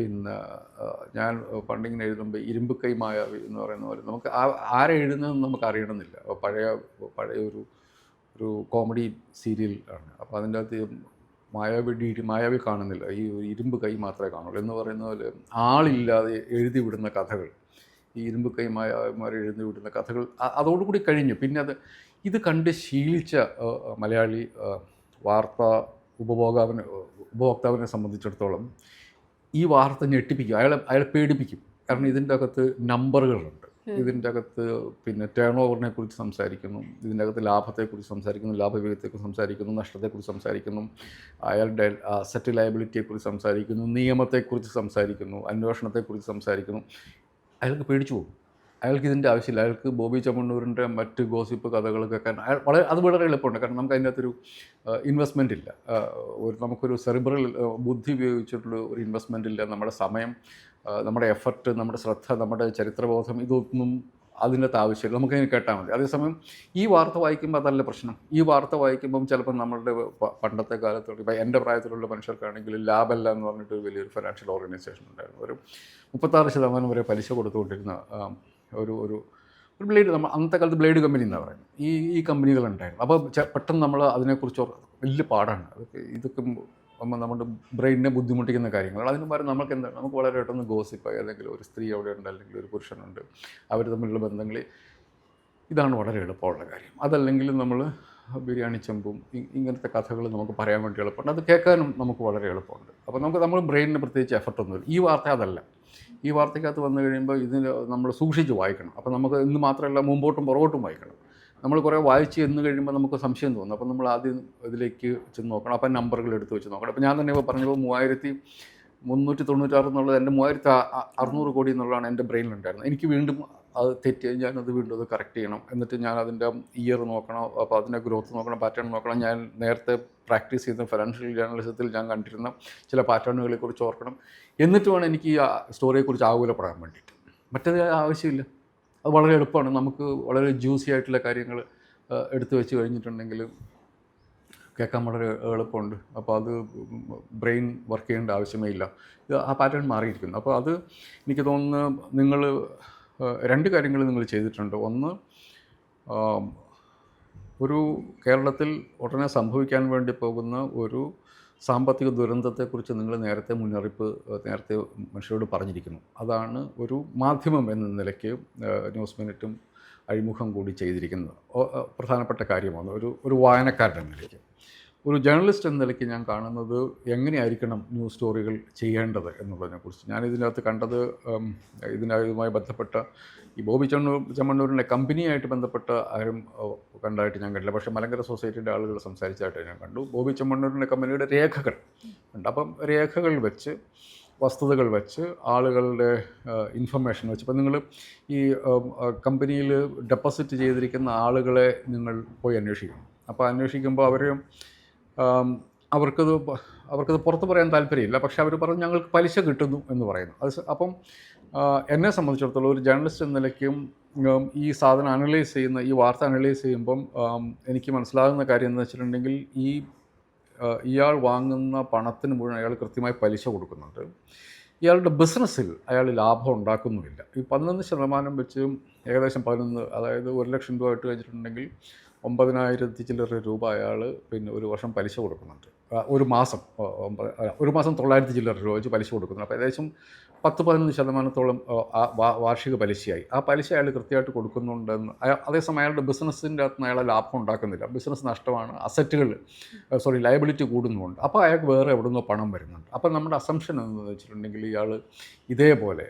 പിന്നെ ഞാൻ പണ്ടിങ്ങനെ എഴുതുമ്പോൾ ഇരുമ്പ് കൈമായ എന്ന് പറയുന്ന പോലെ നമുക്ക് ആ- ആരെ എഴുതുന്നതെന്ന് നമുക്ക് അറിയണമെന്നില്ല. അപ്പോൾ പഴയ പഴയ ഒരു ഒരു കോമഡി സീരിയൽ ആണ്. അപ്പോൾ അതിന്റെ അകത്ത് മായാവി ഡി മായാവി കാണുന്നില്ല. ഈ ഇരുമ്പ് കൈ മാത്രമേ കാണുള്ളൂ. എന്ന് പറയുന്ന പോലെ ആളില്ലാതെ എഴുതി വിടുന്ന കഥകൾ ഈ ഇരുമ്പ് കൈ മായാവിമാർ എഴുതി വിടുന്ന കഥകൾ അതോടുകൂടി കഴിഞ്ഞു. പിന്നെ അത് ഇത് കണ്ട് ശീലിച്ച മലയാളി വാർത്താ ഉപഭോഗാവിനെ ഉപഭോക്താവിനെ സംബന്ധിച്ചിടത്തോളം ഈ വാർത്ത ഞെട്ടിപ്പിക്കും. അയാളെ അയാളെ പേടിപ്പിക്കും. കാരണം ഇതിന്റെ അകത്ത് നമ്പറുകളുണ്ട്. ഇതിന്റെ അകത്ത് പിന്നെ ടേൺ ഓവറിനെ കുറിച്ച് സംസാരിക്കുന്നു. ഇതിന്റെ അകത്ത് ലാഭത്തെക്കുറിച്ച് സംസാരിക്കുന്നു. ലാഭവിഹിതത്തെക്കുറിച്ച് സംസാരിക്കുന്നു. നഷ്ടത്തെക്കുറിച്ച് സംസാരിക്കുന്നു. അയാളുടെ അസറ്റ് ലയബിലിറ്റിയെക്കുറിച്ച് സംസാരിക്കുന്നു. നിയമത്തെക്കുറിച്ച് സംസാരിക്കുന്നു. അന്വേഷണത്തെക്കുറിച്ച് സംസാരിക്കുന്നു. അയാൾക്ക് പേടിച്ചു പോകും. അയാൾക്ക് ഇതിന്റെ ആവശ്യമില്ല. അയാൾക്ക് ബോബി ചമ്മണ്ണൂരിന്റെ മറ്റ് ഗോസിപ്പ് കഥകൾ കേൾക്കാൻ അയാൾ വളരെ അത് വളരെ എളുപ്പമുണ്ട്. കാരണം നമുക്ക് അതിന്റെ അകത്തൊരു ഇൻവെസ്റ്റ്മെന്റ് ഇല്ല. ഒരു നമുക്കൊരു സെറിബ്രൽ ബുദ്ധി ഉപയോഗിച്ചിട്ടുള്ള ഒരു ഇൻവെസ്റ്റ്മെന്റ് ഇല്ല. നമ്മുടെ സമയം നമ്മുടെ എഫർട്ട് നമ്മുടെ ശ്രദ്ധ നമ്മുടെ ചരിത്രബോധം ഇതൊന്നും അതിന്റെ ആവശ്യമില്ല. നമുക്കതിന് കേട്ടാൽ മതി. അതേസമയം ഈ വാർത്ത വായിക്കുമ്പോൾ അതല്ല പ്രശ്നം. ഈ വാർത്ത വായിക്കുമ്പം ചിലപ്പോൾ നമ്മളുടെ പണ്ടത്തെ കാലത്തോട് ഇപ്പോൾ എന്റെ പ്രായത്തിലുള്ള മനുഷ്യർക്കാണെങ്കിൽ ലാബല്ല എന്ന് പറഞ്ഞിട്ട് വലിയൊരു ഫിനാൻഷ്യൽ ഓർഗനൈസേഷൻ ഉണ്ടായിരുന്നു. ഒരു മുപ്പത്താറ് ശതമാനം വരെ പലിശ കൊടുത്തുകൊണ്ടിരുന്ന ഒരു ഒരു ഒരു ബ്ലേഡ് നമ്മൾ അന്നത്തെ കാലത്ത് ബ്ലേഡ് കമ്പനി എന്നാണ് പറയുന്നത്. ഈ ഈ കമ്പനികളുണ്ടായിരുന്നു. അപ്പോൾ പെട്ടെന്ന് നമ്മൾ അതിനെക്കുറിച്ച് വലിയ പാടാണ്. അതൊക്കെ ഇതൊക്കെ നമ്മുടെ ബ്രെയിനിനെ ബുദ്ധിമുട്ടിക്കുന്ന കാര്യങ്ങൾ അതിന് പകരം നമുക്ക് എന്താണ് നമുക്ക് വളരെ പെട്ടെന്ന് ഗോസിപ്പ് അല്ലെങ്കിൽ ഒരു സ്ത്രീ അവിടെ ഉണ്ട് അല്ലെങ്കിൽ ഒരു പുരുഷനുണ്ട് അവർ തമ്മിലുള്ള ബന്ധങ്ങൾ ഇതാണ് വളരെ എളുപ്പമുള്ള കാര്യം. അതല്ലെങ്കിൽ നമ്മൾ ബിരിയാണി ചെമ്പും ഇങ്ങനത്തെ കഥകൾ നമുക്ക് പറയാൻ വേണ്ടി എളുപ്പമുണ്ട്. അത് കേൾക്കാനും നമുക്ക് വളരെ എളുപ്പമുണ്ട്. അപ്പോൾ നമുക്ക് നമ്മൾ ബ്രെയിനിന് പ്രത്യേകിച്ച് എഫർട്ടൊന്നുമില്ല ഈ വാർത്ത അതല്ല. ഈ വാർത്തയ്ക്കകത്ത് വന്നു കഴിയുമ്പോൾ ഇതിന് നമ്മൾ സൂക്ഷിച്ച് വായിക്കണം. അപ്പോൾ നമുക്ക് ഇന്ന് മാത്രമല്ല മുമ്പോട്ടും പുറകോട്ടും വായിക്കണം. നമ്മൾ കുറേ വായിച്ച് എന്ന് കഴിയുമ്പോൾ നമുക്ക് സംശയം തോന്നും. അപ്പോൾ നമ്മൾ ആദ്യം ഇതിലേക്ക് ചെന്ന് നോക്കണം. അപ്പോൾ നമ്പറുകൾ എടുത്ത് വെച്ച് നോക്കണം. അപ്പോൾ ഞാൻ തന്നെ ഇപ്പോൾ പറഞ്ഞപ്പോൾ മൂവായിരത്തി മുന്നൂറ്റി തൊണ്ണൂറ്റാറ് എന്നുള്ളത് എന്റെ മൂവായിരത്തി അറുന്നൂറ് കോടി എന്നുള്ളതാണ് എന്റെ ബ്രെയിനിലുണ്ടായിരുന്നത്. എനിക്ക് വീണ്ടും അത് തെറ്റി ഞാനത് വീണ്ടും അത് കറക്റ്റ് ചെയ്യണം. എന്നിട്ട് ഞാൻ അതിന്റെ ഇയർ നോക്കണം അപ്പോൾ അതിന്റെ ഗ്രോത്ത് നോക്കണം പാറ്റേൺ നോക്കണം. ഞാൻ നേരത്തെ പ്രാക്ടീസ് ചെയ്ത ഫിനാൻഷ്യൽ ജേർണലിസത്തിൽ ഞാൻ കണ്ടിരുന്ന ചില പാറ്റേണുകളെ കുറിച്ച് ഓർക്കണം. എന്നിട്ട് വേണം എനിക്ക് ഈ സ്റ്റോറിയെക്കുറിച്ച് ആകുലപ്പെടാൻ വേണ്ടിയിട്ട്. മറ്റേത് ആവശ്യമില്ല. അത് വളരെ എളുപ്പമാണ്. നമുക്ക് വളരെ ജ്യൂസി ആയിട്ടുള്ള കാര്യങ്ങൾ എടുത്തു വെച്ച് കഴിഞ്ഞിട്ടുണ്ടെങ്കിൽ കേൾക്കാൻ വളരെ എളുപ്പമുണ്ട്. അപ്പോൾ അത് ബ്രെയിൻ വർക്ക് ചെയ്യേണ്ട ആവശ്യമേ ഇല്ല. ആ പാറ്റേൺ മാറിയിരിക്കുന്നു. അപ്പോൾ അത് എനിക്ക് തോന്നുന്നു നിങ്ങൾ രണ്ട് കാര്യങ്ങൾ നിങ്ങൾ ചെയ്തിട്ടുണ്ട്. ഒന്ന് ഒരു കേരളത്തിൽ ഉടനെ സംഭവിക്കാൻ വേണ്ടി പോകുന്ന ഒരു സാമ്പത്തിക ദുരന്തത്തെക്കുറിച്ച് നിങ്ങൾ നേരത്തെ മുന്നറിയിപ്പ് നേരത്തെ മനുഷ്യരോട് പറഞ്ഞിരിക്കുന്നു. അതാണ് ഒരു മാധ്യമം എന്ന നിലയ്ക്ക് ന്യൂസ് മിനിറ്റും അഴിമുഖം കൂടി ചെയ്തിരിക്കുന്നത്. പ്രധാനപ്പെട്ട കാര്യമാണ്. ഒരു ഒരു വായനക്കാരുടെ നിലയ്ക്ക്. ഒരു ജേർണലിസ്റ്റ് എന്ന നിലയ്ക്ക് ഞാൻ കാണുന്നത് എങ്ങനെയായിരിക്കണം ന്യൂസ് സ്റ്റോറികൾ ചെയ്യേണ്ടത് എന്നുള്ളതിനെക്കുറിച്ച്. ഞാൻ ഇതിനകത്ത് കണ്ടത് ഇതിനായുമായി ബന്ധപ്പെട്ട ഈ ബോബി ചണ്ണൂർ ചമ്മണ്ണൂരിന്റെ കമ്പനിയായിട്ട് ബന്ധപ്പെട്ട ആരും കണ്ടായിട്ട് ഞാൻ കണ്ടില്ല. പക്ഷേ മലങ്കര സൊസൈറ്റിയുടെ ആളുകൾ സംസാരിച്ചായിട്ട് ഞാൻ കണ്ടു. ബോബി ചമ്മണ്ണൂരിന്റെ കമ്പനിയുടെ രേഖകൾ ഉണ്ട്. അപ്പം രേഖകൾ വെച്ച് വസ്തുതകൾ വെച്ച് ആളുകളുടെ ഇൻഫർമേഷൻ വെച്ച്. ഇപ്പം നിങ്ങൾ ഈ കമ്പനിയിൽ ഡെപ്പോസിറ്റ് ചെയ്തിരിക്കുന്ന ആളുകളെ നിങ്ങൾ പോയി അന്വേഷിക്കണം. അപ്പോൾ അന്വേഷിക്കുമ്പോൾ അവർ അവർക്കത് അവർക്കത് പുറത്ത് പറയാൻ താല്പര്യമില്ല. പക്ഷേ അവർ പറഞ്ഞു ഞങ്ങൾക്ക് പലിശ കിട്ടുന്നു എന്ന് പറയുന്നു. അത് അപ്പം എന്നെ സംബന്ധിച്ചിടത്തോളം ഒരു ജേർണലിസ്റ്റ് എന്ന നിലയ്ക്കും ഈ സാധനം അനലൈസ് ചെയ്യുന്ന ഈ വാർത്ത അനലൈസ് ചെയ്യുമ്പം എനിക്ക് മനസ്സിലാകുന്ന കാര്യം എന്ന് വെച്ചിട്ടുണ്ടെങ്കിൽ ഈ ഇയാൾ വാങ്ങുന്ന പണത്തിന് മുഴുവൻ അയാൾ കൃത്യമായി പലിശ കൊടുക്കുന്നുണ്ട്. ഇയാളുടെ ബിസിനസ്സിൽ അയാൾ ലാഭം ഉണ്ടാക്കുന്നുമില്ല. ഈ പതിനൊന്ന് ശതമാനം വെച്ച് ഏകദേശം പതിനൊന്ന് അതായത് ഒരു ലക്ഷം രൂപ ഇട്ട് കഴിഞ്ഞിട്ടുണ്ടെങ്കിൽ ഒമ്പതിനായിരത്തി ചില്ലറ രൂപ അയാൾ പിന്നെ ഒരു വർഷം പലിശ കൊടുക്കുന്നുണ്ട്. ഒരു മാസം ഒരു മാസം തൊള്ളായിരത്തി ചില്ലറ രൂപ വെച്ച് പലിശ കൊടുക്കുന്നുണ്ട്. അപ്പോൾ ഏകദേശം പത്ത് പതിനൊന്ന് ശതമാനത്തോളം ആ, വാർഷിക പലിശയായി. ആ പലിശ അയാൾ കൃത്യമായിട്ട് കൊടുക്കുന്നുണ്ടെന്ന് അതേസമയം അയാളുടെ ബിസിനസ്സിന്റെ അകത്ത് അയാളെ ലാഭം ഉണ്ടാക്കുന്നില്ല. ബിസിനസ് നഷ്ടമാണ് അസറ്റുകൾ സോറി ലയബിലിറ്റി കൂടുന്നുണ്ട് അപ്പോൾ അയാൾക്ക് വേറെ എവിടെ നിന്നോ പണം വരുന്നുണ്ട്. അപ്പോൾ നമ്മുടെ അസംഷൻ എന്ന് വെച്ചിട്ടുണ്ടെങ്കിൽ ഇയാൾ ഇതേപോലെ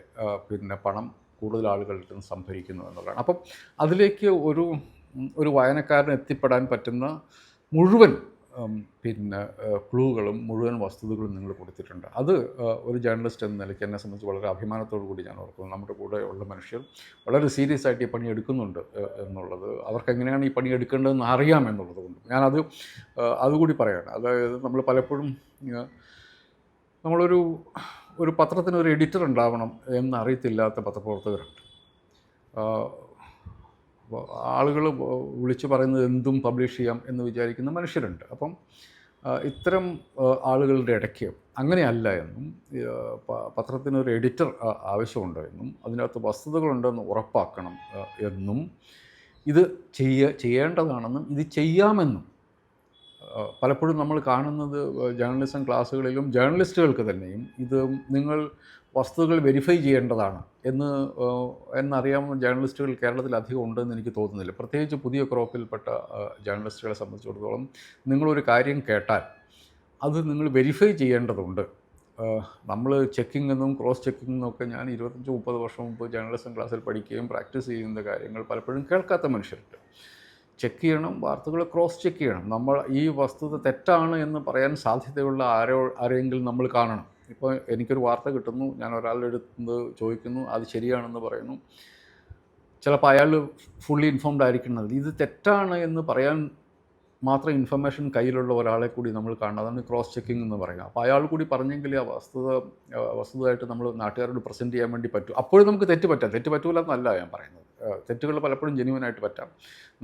പിന്നെ പണം കൂടുതൽ ആളുകളുടെ സംഭരിക്കുന്നു എന്നുള്ളതാണ്. അപ്പം അതിലേക്ക് ഒരു ഒരു വായനക്കാരന് എത്തിപ്പെടാൻ പറ്റുന്ന മുഴുവൻ പിന്നെ ക്ലൂകളും മുഴുവൻ വസ്തുതകളും നിങ്ങൾ കൊടുത്തിട്ടുണ്ട്. അത് ഒരു ജേർണലിസ്റ്റ് എന്ന നിലയ്ക്ക് എന്നെ സംബന്ധിച്ച് വളരെ അഭിമാനത്തോടു കൂടി ഞാൻ ഓർക്കുന്നു. നമ്മുടെ കൂടെ ഉള്ള മനുഷ്യർ വളരെ സീരിയസ് ആയിട്ട് ഈ പണി എടുക്കുന്നുണ്ട് എന്നുള്ളത്. അവർക്ക് എങ്ങനെയാണ് ഈ പണി എടുക്കേണ്ടതെന്ന് അറിയാം എന്നുള്ളത് കൊണ്ട്. ഞാനത് അതുകൂടി പറയാണ്. അതായത് നമ്മൾ പലപ്പോഴും നമ്മളൊരു ഒരു പത്രത്തിന് ഒരു എഡിറ്റർ ഉണ്ടാവണം എന്നറിയത്തില്ലാത്ത പത്രപ്രവർത്തകരുണ്ട്. ആളുകൾ വിളിച്ചു പറയുന്നത് എന്തും പബ്ലിഷ് ചെയ്യാം എന്ന് വിചാരിക്കുന്ന മനുഷ്യരുണ്ട്. അപ്പം ഇത്തരം ആളുകളുടെ ഇടയ്ക്ക് അങ്ങനെയല്ല എന്നും പത്രത്തിനൊരു എഡിറ്റർ ആവശ്യമുണ്ട് എന്നും അതിനകത്ത് വസ്തുതകളുണ്ടെന്ന് ഉറപ്പാക്കണം എന്നും ഇത് ചെയ്യ ചെയ്യേണ്ടതാണെന്നും ഇത് ചെയ്യാമെന്നും പലപ്പോഴും നമ്മൾ കാണുന്നത് ജേർണലിസം ക്ലാസ്സുകളിലും ജേർണലിസ്റ്റുകൾക്ക് തന്നെയും ഇത് നിങ്ങൾ വസ്തുതകൾ വെരിഫൈ ചെയ്യേണ്ടതാണ് എന്ന് എന്നറിയാം ജേർണലിസ്റ്റുകൾ കേരളത്തിൽ അധികം ഉണ്ടെന്ന് എനിക്ക് തോന്നുന്നില്ല. പ്രത്യേകിച്ച് പുതിയ ക്രോപ്പിൽപ്പെട്ട ജേർണലിസ്റ്റുകളെ സംബന്ധിച്ചിടത്തോളം നിങ്ങളൊരു കാര്യം കേട്ടാൽ അത് നിങ്ങൾ വെരിഫൈ ചെയ്യേണ്ടതുണ്ട്. നമ്മൾ ചെക്കിംഗ് എന്നും ക്രോസ് ചെക്കിംഗ് എന്നൊക്കെ ഞാൻ ഇരുപത്തഞ്ച് മുപ്പത് വർഷം മുമ്പ് ജേർണലിസം ക്ലാസ്സിൽ പഠിക്കുകയും പ്രാക്ടീസ് ചെയ്യുന്ന കാര്യങ്ങൾ പലപ്പോഴും കേൾക്കാത്ത മനുഷ്യരുണ്ട്. ചെക്ക് ചെയ്യണം വാർത്തകൾ ക്രോസ് ചെക്ക് ചെയ്യണം. നമ്മൾ ഈ വസ്തുത തെറ്റാണ് എന്ന് പറയാൻ സാധ്യതയുള്ള ആരോ ആരെങ്കിലും നമ്മൾ കാണണം. ഇപ്പോൾ എനിക്കൊരു വാർത്ത കിട്ടുന്നു ഞാൻ ഒരാളുടെ അടുത്ത് ചോദിക്കുന്നു അത് ശരിയാണെന്ന് പറയുന്നു. ചിലപ്പോൾ അയാൾ ഫുള്ളി ഇൻഫോംഡ് ആയിരിക്കുന്നത് ഇത് തെറ്റാണ് എന്ന് പറയാൻ മാത്രം ഇൻഫർമേഷൻ കയ്യിലുള്ള ഒരാളെ കൂടി നമ്മൾ കാണണം. അതാണ് ക്രോസ് ചെക്കിംഗ് എന്ന് പറയുക അപ്പോൾ അയാൾ കൂടി പറഞ്ഞെങ്കിൽ ആ വസ്തുത വസ്തുതയായിട്ട് നമ്മൾ നാട്ടുകാരോട് പ്രസന്റ് ചെയ്യാൻ വേണ്ടി പറ്റും. അപ്പോഴും നമുക്ക് തെറ്റ് പറ്റാം. തെറ്റ് പറ്റൂല എന്നല്ല ഞാൻ പറയുന്നത്. തെറ്റുകൾ പലപ്പോഴും ജെന്യൂനായിട്ട് പറ്റാം.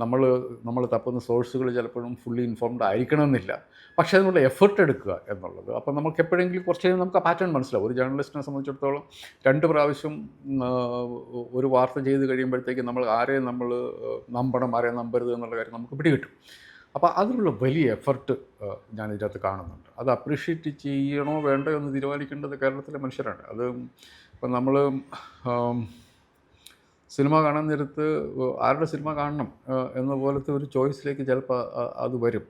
നമ്മൾ നമ്മൾ തപ്പുന്ന സോഴ്സുകൾ ചിലപ്പോഴും ഫുള്ളി ഇൻഫോംഡ് ആയിരിക്കണമെന്നില്ല. പക്ഷേ അതിനുള്ള എഫർട്ട് എടുക്കുക എന്നുള്ളത്. അപ്പോൾ നമുക്ക് എപ്പോഴെങ്കിലും കുറച്ച് കഴിഞ്ഞാൽ നമുക്ക് ആ പാറ്റേൺ മനസ്സിലാവും. ഒരു ജേർണലിസ്റ്റിനെ സംബന്ധിച്ചിടത്തോളം രണ്ട് പ്രാവശ്യം ഒരു വാർത്ത ചെയ്ത് കഴിയുമ്പോഴത്തേക്ക് നമ്മൾ ആരെയും നമ്മൾ നമ്പണം ആരെയും നമ്പരുത് എന്നുള്ള കാര്യം നമുക്ക് പിടികിട്ടും. അപ്പോൾ അതിനുള്ള വലിയ എഫർട്ട് ഞാൻ ഇതിനകത്ത് കാണുന്നുണ്ട്. അത് അപ്രീഷിയേറ്റ് ചെയ്യണോ വേണ്ടോ എന്ന് തീരുമാനിക്കേണ്ടത് കേരളത്തിലെ മനുഷ്യരാണ്. അത് ഇപ്പം നമ്മൾ സിനിമ കാണാൻ നേരത്ത് ആരുടെ സിനിമ കാണണം എന്ന പോലത്തെ ഒരു ചോയ്സിലേക്ക് ചിലപ്പോൾ അത് വരും.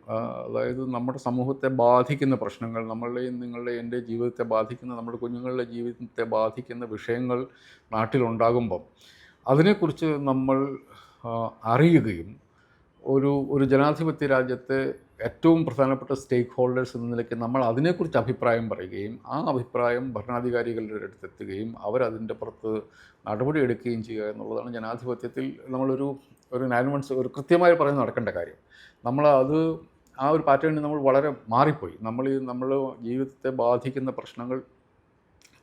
അതായത് നമ്മുടെ സമൂഹത്തെ ബാധിക്കുന്ന പ്രശ്നങ്ങൾ നമ്മളുടെയും നിങ്ങളുടെയും എന്റെ ജീവിതത്തെ ബാധിക്കുന്ന നമ്മുടെ കുഞ്ഞുങ്ങളുടെ ജീവിതത്തെ ബാധിക്കുന്ന വിഷയങ്ങൾ നാട്ടിലുണ്ടാകുമ്പം അതിനെക്കുറിച്ച് നമ്മൾ അറിയുകയും ഒരു ഒരു ജനാധിപത്യ രാജ്യത്തെ ഏറ്റവും പ്രധാനപ്പെട്ട സ്റ്റേക്ക് ഹോൾഡേഴ്സ് എന്ന നിലയ്ക്ക് നമ്മൾ അതിനെക്കുറിച്ച് അഭിപ്രായം പറയുകയും ആ അഭിപ്രായം ഭരണാധികാരികളുടെ അടുത്തെത്തുകയും അവരതിന്റെ പുറത്ത് നടപടി എടുക്കുകയും ചെയ്യുക എന്നുള്ളതാണ് ജനാധിപത്യത്തിൽ നമ്മളൊരു ഒരു നയൻ മന്ത്സ് ഒരു കൃത്യമായി പറയുന്ന നടക്കേണ്ട കാര്യം. നമ്മൾ അത് ആ ഒരു പാറ്റേണിൽ നമ്മൾ വളരെ മാറിപ്പോയി. നമ്മൾ നമ്മൾ ജീവിതത്തെ ബാധിക്കുന്ന പ്രശ്നങ്ങൾ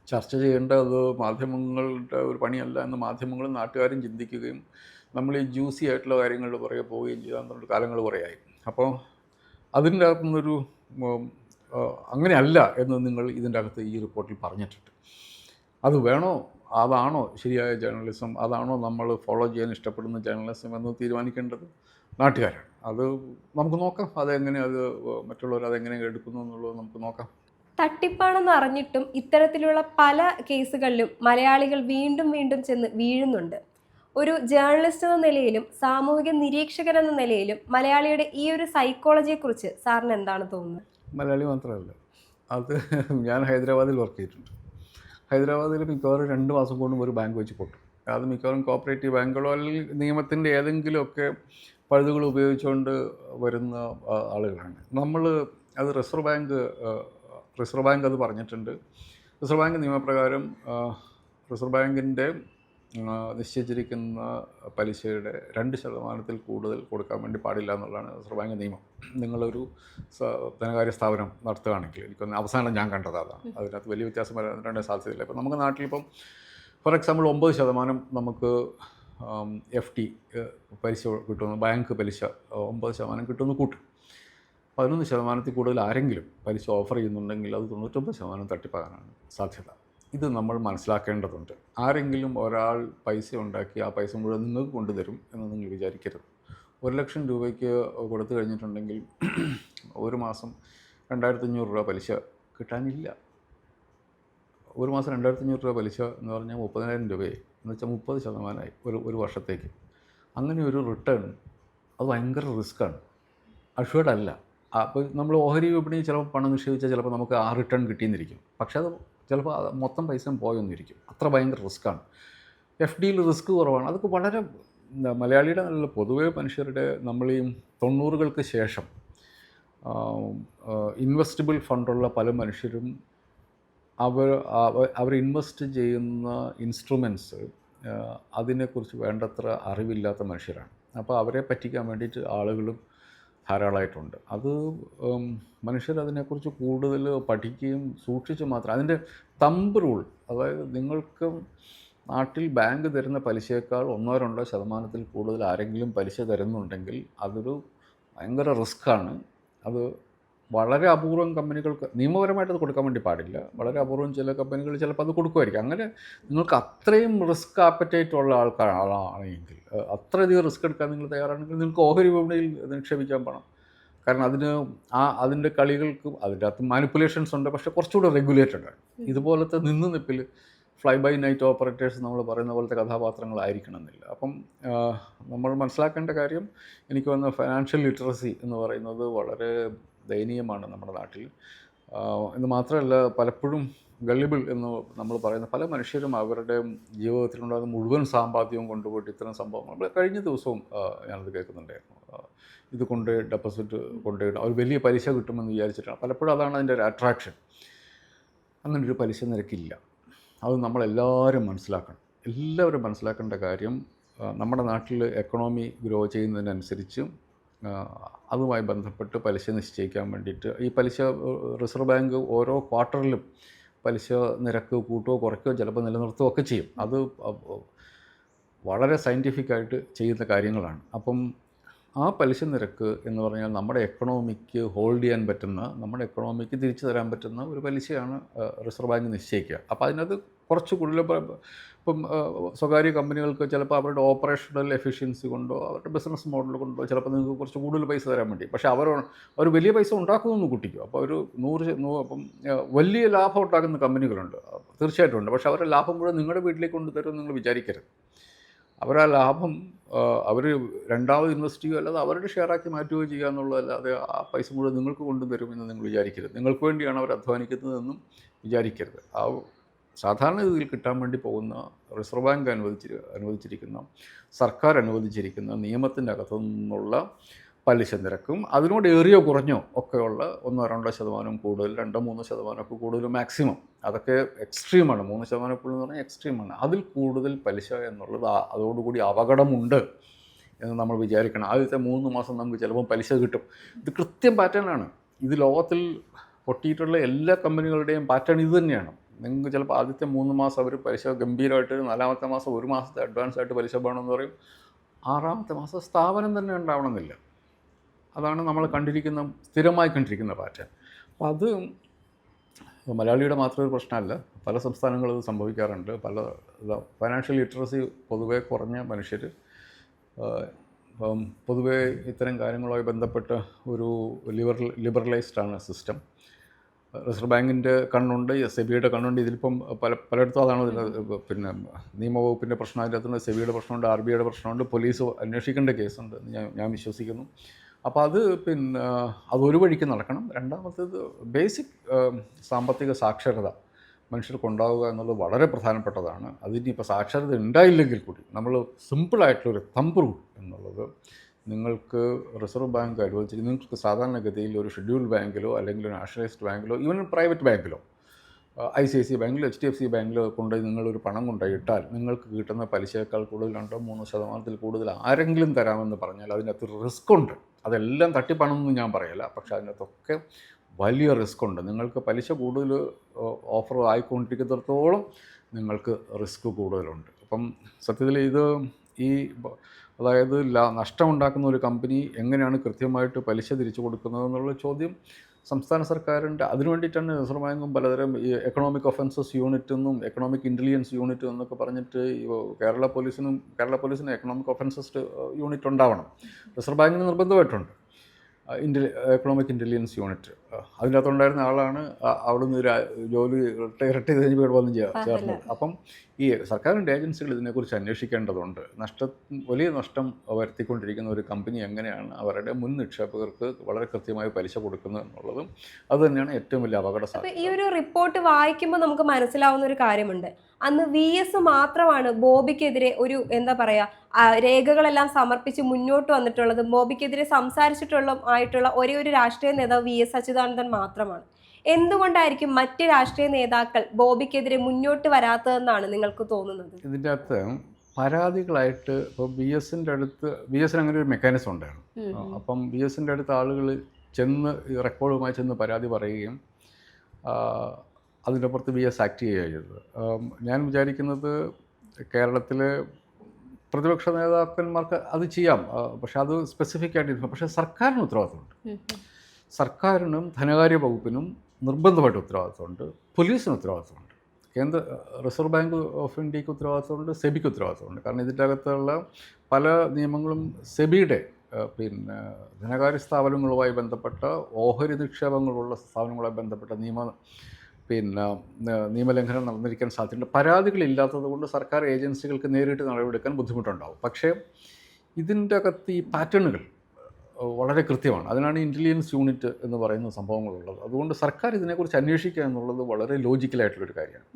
ചർച്ച ചെയ്യേണ്ടത് മാധ്യമങ്ങളുടെ ഒരു പണിയല്ല എന്ന് മാധ്യമങ്ങളും നാട്ടുകാരും ചിന്തിക്കുകയും നമ്മൾ ഈ ജ്യൂസി ആയിട്ടുള്ള കാര്യങ്ങളുടെ പുറകെ പോവുകയും ചെയ്താൽ കാലങ്ങൾ കുറേയായി. അപ്പോൾ അതിന്റെ അകത്തുനിന്നൊരു അങ്ങനെയല്ല എന്ന് നിങ്ങൾ ഇതിന്റെ അകത്ത് ഈ റിപ്പോർട്ടിൽ പറഞ്ഞിട്ടുണ്ട്. അത് വേണോ? അതാണോ ശരിയായ ജേർണലിസം? അതാണോ നമ്മൾ ഫോളോ ചെയ്യാൻ ഇഷ്ടപ്പെടുന്ന ജേർണലിസം എന്ന് തീരുമാനിക്കേണ്ടത്? നാട്ടുകാരാണ്. അത് നമുക്ക് നോക്കാം. അതെങ്ങനെ അത് മറ്റുള്ളവർ അതെങ്ങനെ എടുക്കുന്നു എന്നുള്ളത് നമുക്ക് നോക്കാം. തട്ടിപ്പാണെന്ന് അറിഞ്ഞിട്ടും ഇത്തരത്തിലുള്ള പല കേസുകളിലും മലയാളികൾ വീണ്ടും വീണ്ടും ചെന്ന് വീഴുന്നുണ്ട്. ഒരു ജേർണലിസ്റ്റ് എന്ന നിലയിലും സാമൂഹിക നിരീക്ഷകൻ എന്ന നിലയിലും മലയാളിയുടെ ഈ ഒരു സൈക്കോളജിയെക്കുറിച്ച് സാറിന് എന്താണ് തോന്നുന്നത്? മലയാളി മാത്രമല്ല. അത് ഞാൻ ഹൈദരാബാദിൽ വർക്ക് ചെയ്തിട്ടുണ്ട്. ഹൈദരാബാദിൽ മിക്കവാറും രണ്ട് മാസം കൊണ്ടും ഒരു ബാങ്ക് വെച്ച് പൊട്ടും. അത് മിക്കവാറും കോപ്പറേറ്റീവ് ബാങ്കുകളോ അല്ലെങ്കിൽ നിയമത്തിന്റെ ഏതെങ്കിലുമൊക്കെ പഴുതുകൾ ഉപയോഗിച്ചുകൊണ്ട് വരുന്ന ആളുകളാണ്. നമ്മൾ അത് റിസർവ് ബാങ്ക് റിസർവ് ബാങ്ക് അത് പറഞ്ഞിട്ടുണ്ട്. റിസർവ് ബാങ്ക് നിയമപ്രകാരം റിസർവ് ബാങ്കിന്റെ നിശ്ചയിച്ചിരിക്കുന്ന പലിശയുടെ രണ്ട് ശതമാനത്തിൽ കൂടുതൽ കൊടുക്കാൻ വേണ്ടി പാടില്ല എന്നുള്ളതാണ് റിസർവ് ബാങ്ക് നിയമം. നിങ്ങളൊരു ധനകാര്യ സ്ഥാപനം നടത്തുകയാണെങ്കിൽ എനിക്കൊന്ന് അവസാനം ഞാൻ കണ്ടത് അതാണ്. അതിനകത്ത് വലിയ വ്യത്യാസം വരാൻ സാധ്യതയില്ല. ഇപ്പം നമുക്ക് നാട്ടിലിപ്പം ഫോർ എക്സാമ്പിൾ ഒമ്പത് ശതമാനം നമുക്ക് എഫ് ടി പലിശ കിട്ടുന്നു ബാങ്ക് പലിശ ഒമ്പത് ശതമാനം കിട്ടുമെന്ന് കൂട്ടും. പതിനൊന്ന് ശതമാനത്തിൽ കൂടുതൽ ആരെങ്കിലും പലിശ ഓഫർ ചെയ്യുന്നുണ്ടെങ്കിൽ അത് തൊണ്ണൂറ്റൊമ്പത് ശതമാനം തട്ടിപ്പാകാനാണ് സാധ്യത. ഇത് നമ്മൾ മനസ്സിലാക്കേണ്ടതുണ്ട്. ആരെങ്കിലും ഒരാൾ പൈസ ഉണ്ടാക്കി ആ പൈസ മുഴുവൻ നിങ്ങൾക്ക് കൊണ്ടുതരും എന്ന് നിങ്ങൾ വിചാരിക്കരുത്. ഒരു ലക്ഷം രൂപയ്ക്ക് കൊടുത്തു കഴിഞ്ഞിട്ടുണ്ടെങ്കിൽ ഒരു മാസം രണ്ടായിരത്തി അഞ്ഞൂറ് രൂപ പലിശ കിട്ടാനില്ല. ഒരു മാസം രണ്ടായിരത്തി അഞ്ഞൂറ് രൂപ പലിശ എന്ന് പറഞ്ഞാൽ മുപ്പതിനായിരം രൂപയായി. എന്ന് വെച്ചാൽ മുപ്പത് ശതമാനമായി ഒരു ഒരു വർഷത്തേക്ക്. അങ്ങനെ ഒരു റിട്ടേൺ അത് ഭയങ്കര റിസ്ക്കാണ് അഷ്വേർഡ് അല്ല. അപ്പോൾ നമ്മൾ ഓഹരി വിപണിയിൽ ചിലപ്പോൾ പണം നിക്ഷേപിച്ചാൽ ചിലപ്പോൾ നമുക്ക് ആ റിട്ടേൺ കിട്ടിയെന്നിരിക്കും. പക്ഷേ അത് ചിലപ്പോൾ മൊത്തം പൈസയും പോയൊന്നിരിക്കും അത്ര ഭയങ്കര റിസ്ക്കാണ് എഫ് ഡിയിൽ റിസ്ക് കുറവാണ്. അതൊക്കെ വളരെ മലയാളിയുടെ നല്ല പൊതുവേ മനുഷ്യരുടെ നമ്മൾ ഈ തൊണ്ണൂറുകൾക്ക് ശേഷം ഇൻവെസ്റ്റബിൾ ഫണ്ടുള്ള പല മനുഷ്യരും അവർ അവർ ഇൻവെസ്റ്റ് ചെയ്യുന്ന ഇൻസ്ട്രുമെന്റ്സ് അതിനെക്കുറിച്ച് വേണ്ടത്ര അറിവില്ലാത്ത മനുഷ്യരാണ്. അപ്പോൾ അവരെ പറ്റിക്കാൻ വേണ്ടിയിട്ട് ആളുകളും ധാരാളമായിട്ടുണ്ട്. അത് മനുഷ്യർ അതിനെക്കുറിച്ച് കൂടുതൽ പഠിക്കുകയും സൂക്ഷിച്ച് മാത്രം അതിന്റെ തമ്പ് റൂൾ അതായത് നിങ്ങൾക്ക് നാട്ടിൽ ബാങ്ക് തരുന്ന പലിശയേക്കാൾ ഒന്നോ രണ്ടോ ശതമാനത്തിൽ കൂടുതൽ ആരെങ്കിലും പലിശ തരുന്നുണ്ടെങ്കിൽ അതൊരു ഭയങ്കര റിസ്ക്കാണ്. അത് വളരെ അപൂർവം കമ്പനികൾക്ക് നിയമപരമായിട്ട് അത് കൊടുക്കാൻ വേണ്ടി പാടില്ല. വളരെ അപൂർവം ചില കമ്പനികൾ ചിലപ്പോൾ അത് കൊടുക്കുമായിരിക്കും. അങ്ങനെ നിങ്ങൾക്ക് അത്രയും റിസ്ക് ആപ്പറ്റേറ്റ് ഉള്ള ആൾക്കാർ ആളാണെങ്കിൽ അത്രയധികം റിസ്ക് എടുക്കാൻ നിങ്ങൾ തയ്യാറാണെങ്കിൽ നിങ്ങൾക്ക് ഓഹരി വിപണിയിൽ നിക്ഷേപിക്കാൻ പണം. കാരണം അതിന് ആ അതിന്റെ കളികൾക്ക് അതിന്റെ അകത്ത് മാനിപ്പുലേഷൻസ് ഉണ്ട്. പക്ഷേ കുറച്ചുകൂടെ റെഗുലേറ്റഡ് ആണ്. ഇതുപോലത്തെ നിന്ന് നിപ്പിൽ ഫ്ലൈ ബൈ നൈറ്റ് ഓപ്പറേറ്റേഴ്സ് നമ്മൾ പറയുന്ന പോലത്തെ കഥാപാത്രങ്ങളായിരിക്കണം എന്നില്ല അപ്പം നമ്മൾ മനസ്സിലാക്കേണ്ട കാര്യം എനിക്ക് വന്ന ഫിനാൻഷ്യൽ ലിറ്ററസി എന്ന് പറയുന്നത് വളരെ ദയനീയമാണ് നമ്മുടെ നാട്ടിൽ. എന്ന് മാത്രമല്ല പലപ്പോഴും ഗള്ളിബിൾ എന്ന് നമ്മൾ പറയുന്ന പല മനുഷ്യരും അവരുടെ ജീവിതത്തിലുണ്ടാകുന്ന മുഴുവൻ സാമ്പാദ്യവും കൊണ്ടുപോയിട്ട് ഇത്തരം സംഭവങ്ങൾ നമ്മൾ കഴിഞ്ഞ ദിവസവും ഞാനത് കേൾക്കുന്നുണ്ടായിരുന്നു. ഇത് കൊണ്ട് ഡെപ്പോസിറ്റ് കൊണ്ടുപോയിട്ട് അവർ വലിയ പലിശ കിട്ടുമെന്ന് വിചാരിച്ചിട്ടാണ്. പലപ്പോഴും അതാണ് അതിന്റെ ഒരു അട്രാക്ഷൻ അങ്ങനെ ഒരു പലിശ നിരക്കില്ല. അത് നമ്മളെല്ലാവരും മനസ്സിലാക്കണം. എല്ലാവരും മനസ്സിലാക്കേണ്ട കാര്യം നമ്മുടെ നാട്ടിൽ എക്കണോമി ഗ്രോ ചെയ്യുന്നതിനനുസരിച്ച് അതുമായി ബന്ധപ്പെട്ട് പലിശ നിശ്ചയിക്കാൻ വേണ്ടിയിട്ട്. ഈ പലിശ റിസർവ് ബാങ്ക് ഓരോ ക്വാർട്ടറിലും പലിശ നിരക്ക് കൂട്ടുകയോ കുറയ്ക്കുകയോ ചിലപ്പോൾ നിലനിർത്തുകയോ ഒക്കെ ചെയ്യും. അത് വളരെ സയന്റിഫിക്കായിട്ട് ചെയ്യുന്ന കാര്യങ്ങളാണ്. അപ്പം ആ പലിശ നിരക്ക് എന്ന് പറഞ്ഞാൽ നമ്മുടെ എക്കണോമിക്ക് ഹോൾഡ് ചെയ്യാൻ പറ്റുന്ന നമ്മുടെ എക്കണോമിക്ക് തിരിച്ചു തരാൻ പറ്റുന്ന ഒരു പലിശയാണ് റിസർവ് ബാങ്ക് നിശ്ചയിക്കുക. അപ്പോൾ അതിനകത്ത് കുറച്ച് കൂടുതൽ ഇപ്പം സ്വകാര്യ കമ്പനികൾക്ക് ചിലപ്പോൾ അവരുടെ ഓപ്പറേഷണൽ എഫിഷ്യൻസി കൊണ്ടോ അവരുടെ ബിസിനസ് മോഡൽ കൊണ്ടോ ചിലപ്പോൾ നിങ്ങൾക്ക് കുറച്ച് കൂടുതൽ പൈസ തരാൻ വേണ്ടി. പക്ഷേ അവർ അവർ വലിയ പൈസ ഉണ്ടാക്കുമെന്ന് കൂട്ടിക്കും. അപ്പോൾ ഒരു നൂറ് അപ്പം വലിയ ലാഭം ഉണ്ടാക്കുന്ന കമ്പനികളുണ്ട്. തീർച്ചയായിട്ടും ഉണ്ട്. പക്ഷേ അവരുടെ ലാഭം മുഴുവൻ നിങ്ങളുടെ വീട്ടിലേക്ക് കൊണ്ടുതരുമെന്ന് നിങ്ങൾ വിചാരിക്കരുത്. അവരാ ലാഭം അവർ രണ്ടാമത് ഇൻവെസ്റ്റ് ചെയ്യുക അല്ലാതെ അവരുടെ ഷെയറാക്കി മാറ്റുകയോ ചെയ്യുക എന്നുള്ളതല്ലാതെ ആ പൈസ മുഴുവൻ നിങ്ങൾക്ക് കൊണ്ടുതരുമെന്ന് നിങ്ങൾ വിചാരിക്കരുത്. നിങ്ങൾക്ക് വേണ്ടിയാണ് അവർ അധ്വാനിക്കുന്നതെന്നും വിചാരിക്കരുത്. ആ സാധാരണ ഗതിയിൽ കിട്ടാൻ വേണ്ടി പോകുന്ന റിസർവ് ബാങ്ക് അനുവദിച്ചി അനുവദിച്ചിരിക്കുന്ന സർക്കാർ അനുവദിച്ചിരിക്കുന്ന നിയമത്തിന്റെ അകത്തു നിന്നുള്ള പലിശ നിരക്കും. അതിനോട് ഏറിയോ കുറഞ്ഞോ ഒക്കെയുള്ള ഒന്നോ രണ്ടോ ശതമാനം കൂടുതൽ രണ്ടോ മൂന്നോ ശതമാനമൊക്കെ കൂടുതൽ മാക്സിമം. അതൊക്കെ എക്സ്ട്രീമാണ് മൂന്ന് ശതമാനം കൂടുതൽ എന്ന് പറഞ്ഞാൽ എക്സ്ട്രീമാണ് അതിൽ കൂടുതൽ പലിശ എന്നുള്ളത് അതോടുകൂടി അപകടമുണ്ട് എന്ന് നമ്മൾ വിചാരിക്കണം. ആദ്യത്തെ മൂന്ന് മാസം നമുക്ക് ചിലപ്പോൾ പലിശ കിട്ടും. ഇത് കൃത്യം പാറ്റേണാണ് ഇത് ലോകത്തിൽ പൊട്ടിയിട്ടുള്ള എല്ലാ കമ്പനികളുടെയും പാറ്റേൺ ഇത് തന്നെയാണ്. നിങ്ങൾക്ക് ചിലപ്പോൾ ആദ്യത്തെ മൂന്ന് മാസം അവർ പലിശ ഗംഭീരമായിട്ട് നാലാമത്തെ മാസം ഒരു മാസത്തെ അഡ്വാൻസ് ആയിട്ട് പലിശ വേണമെന്ന് പറയും. ആറാമത്തെ മാസം സ്ഥാപനം തന്നെ ഉണ്ടാവണമെന്നില്ല. അതാണ് നമ്മൾ കണ്ടിരിക്കുന്ന സ്ഥിരമായി കണ്ടിരിക്കുന്ന പാറ്റേൺ. അപ്പോൾ അത് മലയാളിയുടെ മാത്രം ഒരു പ്രശ്നമല്ല. പല സംസ്ഥാനങ്ങളും ഇത് സംഭവിക്കാറുണ്ട്. പല ഫൈനാൻഷ്യൽ ലിറ്ററസി പൊതുവേ കുറഞ്ഞ മനുഷ്യർ പൊതുവേ ഇത്തരം കാര്യങ്ങളുമായി ബന്ധപ്പെട്ട് ഒരു ലിബറൽ ലിബറലൈസ്ഡ് ആണ് സിസ്റ്റം റിസർവ് ബാങ്കിന്റെ കണ്ണുണ്ട് എസ് ബിയുടെ കണ്ണുണ്ട്. ഇതിലിപ്പം പല പലയിടത്തും അതാണ് പിന്നെ നിയമവകുപ്പിന്റെ പ്രശ്നം. അതിന്റെ അകത്തുണ്ട് സെബിയുടെ പ്രശ്നമുണ്ട് ആർ ബി ഐയുടെ പ്രശ്നമുണ്ട്. പോലീസ് അന്വേഷിക്കേണ്ട കേസുണ്ട് ഞാൻ ഞാൻ വിശ്വസിക്കുന്നു. അപ്പോൾ അത് പിന്നെ അതൊരു വഴിക്ക് നടക്കണം. രണ്ടാമത്തേത് ബേസിക് സാമ്പത്തിക സാക്ഷരത മനുഷ്യർക്കുണ്ടാവുക എന്നുള്ളത് വളരെ പ്രധാനപ്പെട്ടതാണ്. അതിനിപ്പോൾ സാക്ഷരത ഉണ്ടായില്ലെങ്കിൽ കൂടി നമ്മൾ സിമ്പിളായിട്ടുള്ളൊരു തമ്പ് റൂൾ എന്നുള്ളത് നിങ്ങൾക്ക് റിസർവ് ബാങ്ക് അനുവദിച്ചിരിക്കും നിങ്ങൾക്ക് സാധാരണഗതിയിൽ ഒരു ഷെഡ്യൂൾ ബാങ്കിലോ അല്ലെങ്കിൽ ഒരു നാഷണലൈസ്ഡ് ബാങ്കിലോ ഈവൻ പ്രൈവറ്റ് ബാങ്കിലോ ഐ സി ഐ സി ബാങ്കിലോ എച്ച് ഡി എഫ് സി ബാങ്കിലോ കൊണ്ടുപോയി നിങ്ങളൊരു പണം കൊണ്ടുപോയി ഇട്ടാൽ നിങ്ങൾക്ക് കിട്ടുന്ന പലിശയേക്കാൾ കൂടുതൽ രണ്ടോ മൂന്നോ ശതമാനത്തിൽ കൂടുതൽ ആരെങ്കിലും തരാമെന്ന് പറഞ്ഞാൽ അതിനകത്ത് റിസ്ക് ഉണ്ട്. അതെല്ലാം തട്ടിപ്പണമെന്ന് ഞാൻ പറയില്ല. പക്ഷേ അതിനകത്തൊക്കെ വലിയ റിസ്ക് ഉണ്ട്. നിങ്ങൾക്ക് പലിശ കൂടുതൽ ഓഫർ ആയിക്കൊണ്ടിരിക്കുന്നിടത്തോളം നിങ്ങൾക്ക് റിസ്ക് കൂടുതലുണ്ട്. അപ്പം സത്യത്തിൽ ഇത് ഈ അതായത് നഷ്ടമുണ്ടാക്കുന്ന ഒരു കമ്പനി എങ്ങനെയാണ് കൃത്യമായിട്ട് പലിശ തിരിച്ചു കൊടുക്കുന്നത് എന്നുള്ള ചോദ്യം സംസ്ഥാന സർക്കാരിന്റെ അതിനു വേണ്ടിയിട്ടാണ് റിസർവ് ബാങ്കും പലതരം ഈ എക്കണോമിക് ഒഫൻസസ് യൂണിറ്റ് എന്നും എക്കണോമിക് ഇന്റലിജൻസ് യൂണിറ്റ് എന്നൊക്കെ പറഞ്ഞിട്ട് കേരള പോലീസിനും കേരള പോലീസിനും എക്കണോമിക് ഒഫൻസസ് യൂണിറ്റ് ഉണ്ടാവണം. റിസർവ് ബാങ്കിന് നിർബന്ധമായിട്ടുണ്ട്. ഇന്റലി എക്കണോമിക് ഇന്റലിജൻസ് യൂണിറ്റ് അതിനകത്തുണ്ടായിരുന്ന ആളാണ്. അ- അവിടുന്ന് ഒരു ജോലി റിട്ടയർ ചെയ്ത് കഴിഞ്ഞ് ഇവിടെ വന്ന് ചേർന്നത് അപ്പം ഈ സർക്കാരിന്റെ ഏജൻസികൾ ഇതിനെക്കുറിച്ച് അന്വേഷിക്കേണ്ടതുണ്ട്. നഷ്ട വലിയ നഷ്ടം വരുത്തിക്കൊണ്ടിരിക്കുന്ന ഒരു കമ്പനി എങ്ങനെയാണ് അവരുടെ മുൻ നിക്ഷേപകർക്ക് വളരെ കൃത്യമായി പലിശ കൊടുക്കുന്നത് എന്നുള്ളതും അത് തന്നെയാണ് ഏറ്റവും വലിയ അപകട സാധ്യത ഈ ഒരു റിപ്പോർട്ട് വായിക്കുമ്പോൾ നമുക്ക് മനസ്സിലാവുന്ന ഒരു കാര്യമുണ്ട്. അന്ന് വി എസ് മാത്രമാണ് ബോബിക്കെതിരെ ഒരു എന്താ പറയുക രേഖകളെല്ലാം സമർപ്പിച്ച് മുന്നോട്ട് വന്നിട്ടുള്ളത്. ബോബിക്കെതിരെ സംസാരിച്ചിട്ടുള്ള ആയിട്ടുള്ള ഒരേ ഒരു രാഷ്ട്രീയ നേതാവ് വി എസ് അച്യുതാനന്ദൻ മാത്രമാണ്. എന്തുകൊണ്ടായിരിക്കും മറ്റ് രാഷ്ട്രീയ നേതാക്കൾ ബോബിക്കെതിരെ മുന്നോട്ട് വരാത്തതെന്നാണ് നിങ്ങൾക്ക് തോന്നുന്നത്? ഇതിന്റെ അകത്ത് പരാതികളായിട്ട് ഇപ്പോൾ ബി എസിന്റെ അടുത്ത് ബി എസിന് അങ്ങനെ ഒരു മെക്കാനിസം ഉണ്ടായിരുന്നു. അപ്പം ബി എസിന്റെ അടുത്ത് ആളുകൾ ചെന്ന് റെക്കോർഡുമായി ചെന്ന് പരാതി പറയുകയും അതിന്റെ പുറത്ത് ബി എസ് ആക്ട് ചെയ്യുകയാണ് ചെയ്തത്. ഞാൻ വിചാരിക്കുന്നത് കേരളത്തിലെ പ്രതിപക്ഷ നേതാക്കന്മാർക്ക് അത് ചെയ്യാം. പക്ഷേ അത് സ്പെസിഫിക് ആയിട്ട് പക്ഷേ സർക്കാരിന് ഉത്തരവാദിത്തമുണ്ട്. സർക്കാരിനും ധനകാര്യ വകുപ്പിനും നിർബന്ധമായിട്ട് ഉത്തരവാദിത്തമുണ്ട്. പോലീസിന് ഉത്തരവാദിത്തമുണ്ട്. കേന്ദ്ര റിസർവ് ബാങ്ക് ഓഫ് ഇന്ത്യയ്ക്ക് ഉത്തരവാദിത്തമുണ്ട് സെബിക്ക് ഉത്തരവാദിത്തമുണ്ട്. കാരണം ഇതിന്റെ അകത്തുള്ള പല നിയമങ്ങളും സെബിയുടെ പിന്നെ ധനകാര്യ സ്ഥാപനങ്ങളുമായി ബന്ധപ്പെട്ട ഓഹരി നിക്ഷേപങ്ങളുള്ള സ്ഥാപനങ്ങളുമായി ബന്ധപ്പെട്ട നിയമ പിന്നെ നിയമലംഘനം നടന്നിരിക്കാൻ സാധ്യതയുണ്ട്. പരാതികളില്ലാത്തത് കൊണ്ട് സർക്കാർ ഏജൻസികൾക്ക് നേരിട്ട് നടപടിയെടുക്കാൻ ബുദ്ധിമുട്ടുണ്ടാവും. പക്ഷേ ഇതിന്റെ അകത്ത് ഈ പാറ്റേണുകൾ വളരെ കൃത്യമാണ്. അതിനാണ് ഇന്റലിജൻസ് യൂണിറ്റ് എന്ന് പറയുന്ന സംഭവങ്ങളുള്ളത്. അതുകൊണ്ട് സർക്കാർ ഇതിനെക്കുറിച്ച് അന്വേഷിക്കുക എന്നുള്ളത് വളരെ ലോജിക്കലായിട്ടുള്ളൊരു കാര്യമാണ്.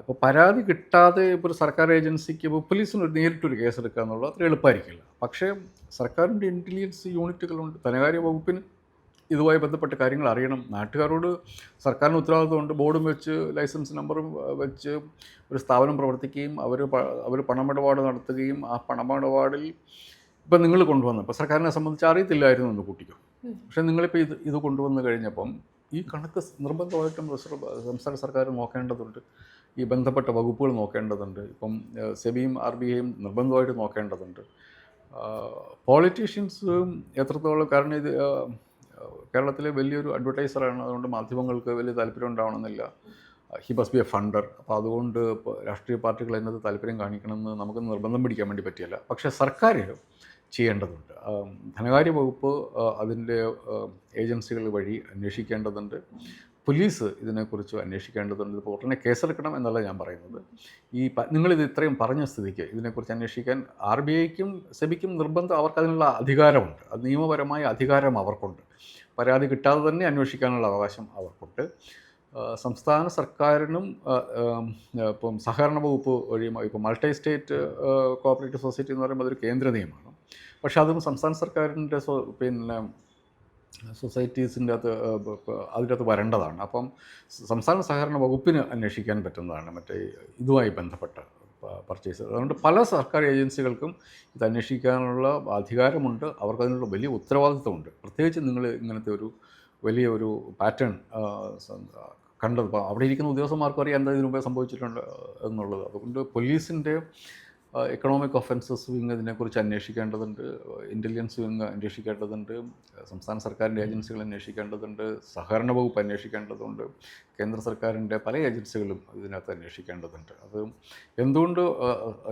ഇപ്പോൾ പരാതി കിട്ടാതെ ഇപ്പോൾ ഒരു സർക്കാർ ഏജൻസിക്ക് ഇപ്പോൾ പോലീസിന് ഒരു നേരിട്ടൊരു കേസ് എടുക്കുക എന്നുള്ളത് അത്ര എളുപ്പമായിരിക്കില്ല. പക്ഷേ സർക്കാരിന്റെ ഇന്റലിജൻസ് യൂണിറ്റുകളുണ്ട് ധനകാര്യ വകുപ്പിന് ഇതുമായി ബന്ധപ്പെട്ട കാര്യങ്ങൾ അറിയണം. നാട്ടുകാരോട് സർക്കാരിന് ഉത്തരവാദിത്വമുണ്ട് ബോർഡും വെച്ച് ലൈസൻസ് നമ്പറും വെച്ച് ഒരു സ്ഥാപനം പ്രവർത്തിക്കുകയും അവർ അവർ പണമിടപാട് നടത്തുകയും ആ പണമിടപാടിൽ ഇപ്പം നിങ്ങൾ കൊണ്ടുവന്നു. ഇപ്പോൾ സർക്കാരിനെ സംബന്ധിച്ച് അറിയത്തില്ലായിരുന്നു എന്ന് കൂട്ടിക്കോ. പക്ഷേ നിങ്ങളിപ്പോൾ ഇത് ഇത് കൊണ്ടുവന്നു കഴിഞ്ഞപ്പം ഈ കണക്ക് നിർബന്ധമായിട്ടും റിസർവ് സംസ്ഥാന സർക്കാർ നോക്കേണ്ടതുണ്ട്. ഈ ബന്ധപ്പെട്ട വകുപ്പുകൾ നോക്കേണ്ടതുണ്ട്. ഇപ്പം സെബിയും ആർ ബി ഐയും നിർബന്ധമായിട്ട് നോക്കേണ്ടതുണ്ട്. പോളിറ്റീഷ്യൻസും എത്രത്തോളം കാരണം ഇത് കേരളത്തിലെ വലിയൊരു അഡ്വർടൈസറാണ് അതുകൊണ്ട് മാധ്യമങ്ങൾക്ക് വലിയ താല്പര്യം ഉണ്ടാവണമെന്നില്ല. He must be a funder. അപ്പോൾ അതുകൊണ്ട് രാഷ്ട്രീയ പാർട്ടികൾ അതിനകത്ത് താല്പര്യം കാണിക്കണമെന്ന് നമുക്ക് നിർബന്ധം പിടിക്കാൻ വേണ്ടി പറ്റിയല്ല. പക്ഷേ സർക്കാർ ചെയ്യേണ്ടതുണ്ട്. ധനകാര്യ വകുപ്പ് അതിന്റെ ഏജൻസികൾ വഴി അന്വേഷിക്കേണ്ടതുണ്ട്. പോലീസ് ഇതിനെക്കുറിച്ച് അന്വേഷിക്കേണ്ടതുണ്ട്. ഇപ്പോൾ ഉടനെ കേസെടുക്കണം എന്നല്ല ഞാൻ പറയുന്നത്. ഈ നിങ്ങളിത് ഇത്രയും പറഞ്ഞ സ്ഥിതിക്ക് ഇതിനെക്കുറിച്ച് അന്വേഷിക്കാൻ ആർ ബി ഐക്കും സെബിക്കും നിർബന്ധം അവർക്ക് അതിനുള്ള അധികാരമുണ്ട്. അത് നിയമപരമായ അധികാരം അവർക്കുണ്ട്. പരാതി കിട്ടാതെ തന്നെ അന്വേഷിക്കാനുള്ള അവകാശം അവർക്കുണ്ട്. സംസ്ഥാന സർക്കാരിനും ഇപ്പം സഹകരണ വകുപ്പ് വഴിയും ഇപ്പോൾ മൾട്ടി സ്റ്റേറ്റ് കോപ്പറേറ്റീവ് സൊസൈറ്റി എന്ന് പറയുമ്പോൾ അതൊരു കേന്ദ്ര നിയമമാണ്. പക്ഷേ അതും സംസ്ഥാന സർക്കാരിന്റെ പിന്നെ സൊസൈറ്റീസിന്റെ അകത്ത് അകത്ത് വരേണ്ടതാണ്. അപ്പം സംസ്ഥാന സഹകരണ വകുപ്പിന് അന്വേഷിക്കാൻ പറ്റുന്നതാണ് മറ്റേ ഇതുമായി ബന്ധപ്പെട്ട പർച്ചേസ് അതുകൊണ്ട് പല സർക്കാർ ഏജൻസികൾക്കും ഇത് അന്വേഷിക്കാനുള്ള അധികാരമുണ്ട്. അവർക്ക് അതിനുള്ള വലിയ ഉത്തരവാദിത്വമുണ്ട്. പ്രത്യേകിച്ച് നിങ്ങൾ ഇങ്ങനത്തെ ഒരു വലിയ ഒരു പാറ്റേൺ കണ്ടത്. അവിടെ ഇരിക്കുന്ന ഉദ്യോഗസ്ഥന്മാർക്കും അറിയാം എന്താ ഇതിനു മുമ്പേ സംഭവിച്ചിട്ടുണ്ട് എന്നുള്ളത്. അതുകൊണ്ട് പോലീസിന്റെ എക്കണോമിക് ഒഫൻസസ് വിങ് ഇതിനെക്കുറിച്ച് അന്വേഷിക്കേണ്ടതുണ്ട് ഇന്റലിജൻസ് വിങ് അന്വേഷിക്കേണ്ടതുണ്ട് സംസ്ഥാന സർക്കാരിന്റെ ഏജൻസികൾ അന്വേഷിക്കേണ്ടതുണ്ട് സഹകരണ വകുപ്പ് അന്വേഷിക്കേണ്ടതുണ്ട് കേന്ദ്ര സർക്കാരിന്റെ പല ഏജൻസികളും ഇതിനകത്ത് അന്വേഷിക്കേണ്ടതുണ്ട്. അത് എന്തുകൊണ്ട്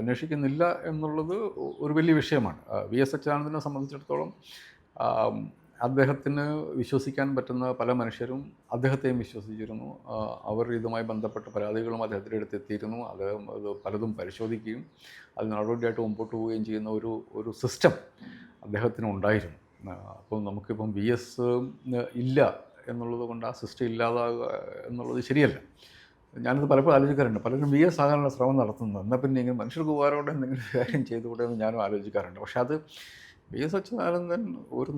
അന്വേഷിക്കുന്നില്ല എന്നുള്ളത് ഒരു വലിയ വിഷയമാണ്. വി എസ് അച്യുതാനന്ദനെ സംബന്ധിച്ചിടത്തോളം അദ്ദേഹത്തിന് വിശ്വസിക്കാൻ പറ്റുന്ന പല മനുഷ്യരും അദ്ദേഹത്തെയും വിശ്വസിച്ചിരുന്നു. അവർ ഇതുമായി ബന്ധപ്പെട്ട പരാതികളും അദ്ദേഹത്തിന്റെ അടുത്ത് എത്തിയിരുന്നു. അദ്ദേഹം അത് പലതും പരിശോധിക്കുകയും അത് നടപടിയായിട്ട് മുമ്പോട്ട് പോവുകയും ചെയ്യുന്ന ഒരു ഒരു സിസ്റ്റം അദ്ദേഹത്തിന് ഉണ്ടായിരുന്നു. അപ്പോൾ അപ്പം നമുക്കിപ്പം വി എസ് ഇല്ല എന്നുള്ളത് കൊണ്ട് ആ സിസ്റ്റം ഇല്ലാതാകുക എന്നുള്ളത് ശരിയല്ല. ഞാനിത് പലപ്പോഴും ആലോചിക്കാറുണ്ട്. പലരും വി എസ് ആകാനുള്ള ശ്രമം നടത്തുന്നു. എന്നാൽ പിന്നെ ഇങ്ങനെ മനുഷ്യർക്ക് ഉപകാരമുണ്ട് എന്തെങ്കിലും കാര്യം ചെയ്തുകൂടെ എന്ന് ഞാനും ആലോചിക്കാറുണ്ട്. പക്ഷേ അത് വി എസ് അച്യുതാനന്ദൻ ഒരു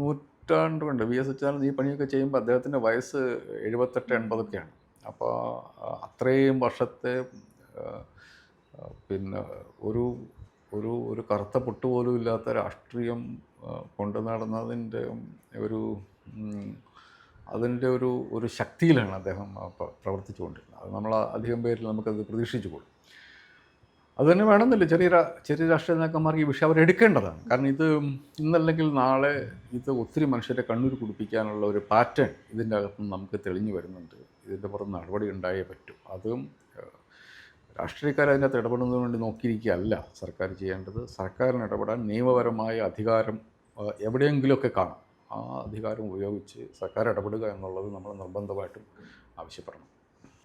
നൂറ്റാണ്ട് കൊണ്ട് വി എസ് അച്യുതാനന്ദൻ ഈ പണിയൊക്കെ ചെയ്യുമ്പോൾ അദ്ദേഹത്തിന്റെ വയസ്സ് എഴുപത്തെട്ട് എൺപതൊക്കെയാണ്. അപ്പോൾ അത്രയും വർഷത്തെ പിന്നെ ഒരു ഒരു ഒരു കറുത്ത പൊട്ട് പോലും ഇല്ലാത്ത രാഷ്ട്രീയം കൊണ്ടു നടന്നതിന്റെ ഒരു അതിന്റെ ഒരു ഒരു ശക്തിയിലാണ് അദ്ദേഹം പ്രവർത്തിച്ചുകൊണ്ടിരുന്നത്. അത് നമ്മൾ അധികം പേരിൽ നമുക്കത് പ്രതീക്ഷിച്ചു പോകും അത് തന്നെ വേണമെന്നില്ല. ചെറിയ ചെറിയ രാഷ്ട്രീയ നേതാക്കന്മാർക്ക് ഈ വിഷയം അവർ എടുക്കേണ്ടതാണ്. കാരണം ഇത് ഇന്നല്ലെങ്കിൽ നാളെ ഇത് ഒത്തിരി മനുഷ്യരെ കണ്ണൂർ കുടിപ്പിക്കാനുള്ള ഒരു പാറ്റേൺ ഇതിന്റെ അകത്ത് നിന്ന് നമുക്ക് തെളിഞ്ഞു വരുന്നുണ്ട്. ഇതിന്റെ പുറത്ത് നടപടി ഉണ്ടായേ പറ്റൂ. അതും രാഷ്ട്രീയക്കാർ അതിനകത്ത് ഇടപെടുന്നതിന് വേണ്ടി നോക്കിയിരിക്കുകയല്ല സർക്കാർ ചെയ്യേണ്ടത്. സർക്കാരിന് ഇടപെടാൻ നിയമപരമായ അധികാരം എവിടെയെങ്കിലുമൊക്കെ കാണും. ആ അധികാരം ഉപയോഗിച്ച് സർക്കാർ ഇടപെടുക എന്നുള്ളത് നമ്മൾ നിർബന്ധമായിട്ടും ആവശ്യപ്പെടണം.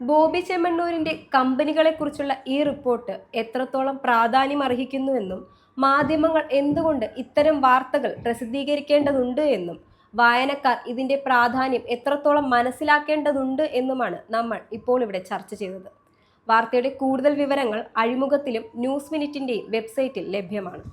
ബോബി ചെമ്മണ്ണൂരിന്റെ കമ്പനികളെക്കുറിച്ചുള്ള ഈ റിപ്പോർട്ട് എത്രത്തോളം പ്രാധാന്യം അർഹിക്കുന്നുവെന്നും മാധ്യമങ്ങൾ എന്തുകൊണ്ട് ഇത്തരം വാർത്തകൾ പ്രസിദ്ധീകരിക്കേണ്ടതുണ്ട് എന്നും വായനക്കാർ ഇതിന്റെ പ്രാധാന്യം എത്രത്തോളം മനസ്സിലാക്കേണ്ടതുണ്ട് എന്നുമാണ് നമ്മൾ ഇപ്പോൾ ഇവിടെ ചർച്ച ചെയ്തത്. വാർത്തയുടെ കൂടുതൽ വിവരങ്ങൾ അഴിമുഖത്തിലും ന്യൂസ് മിനിറ്റിന്റെയും വെബ്സൈറ്റിൽ ലഭ്യമാണ്.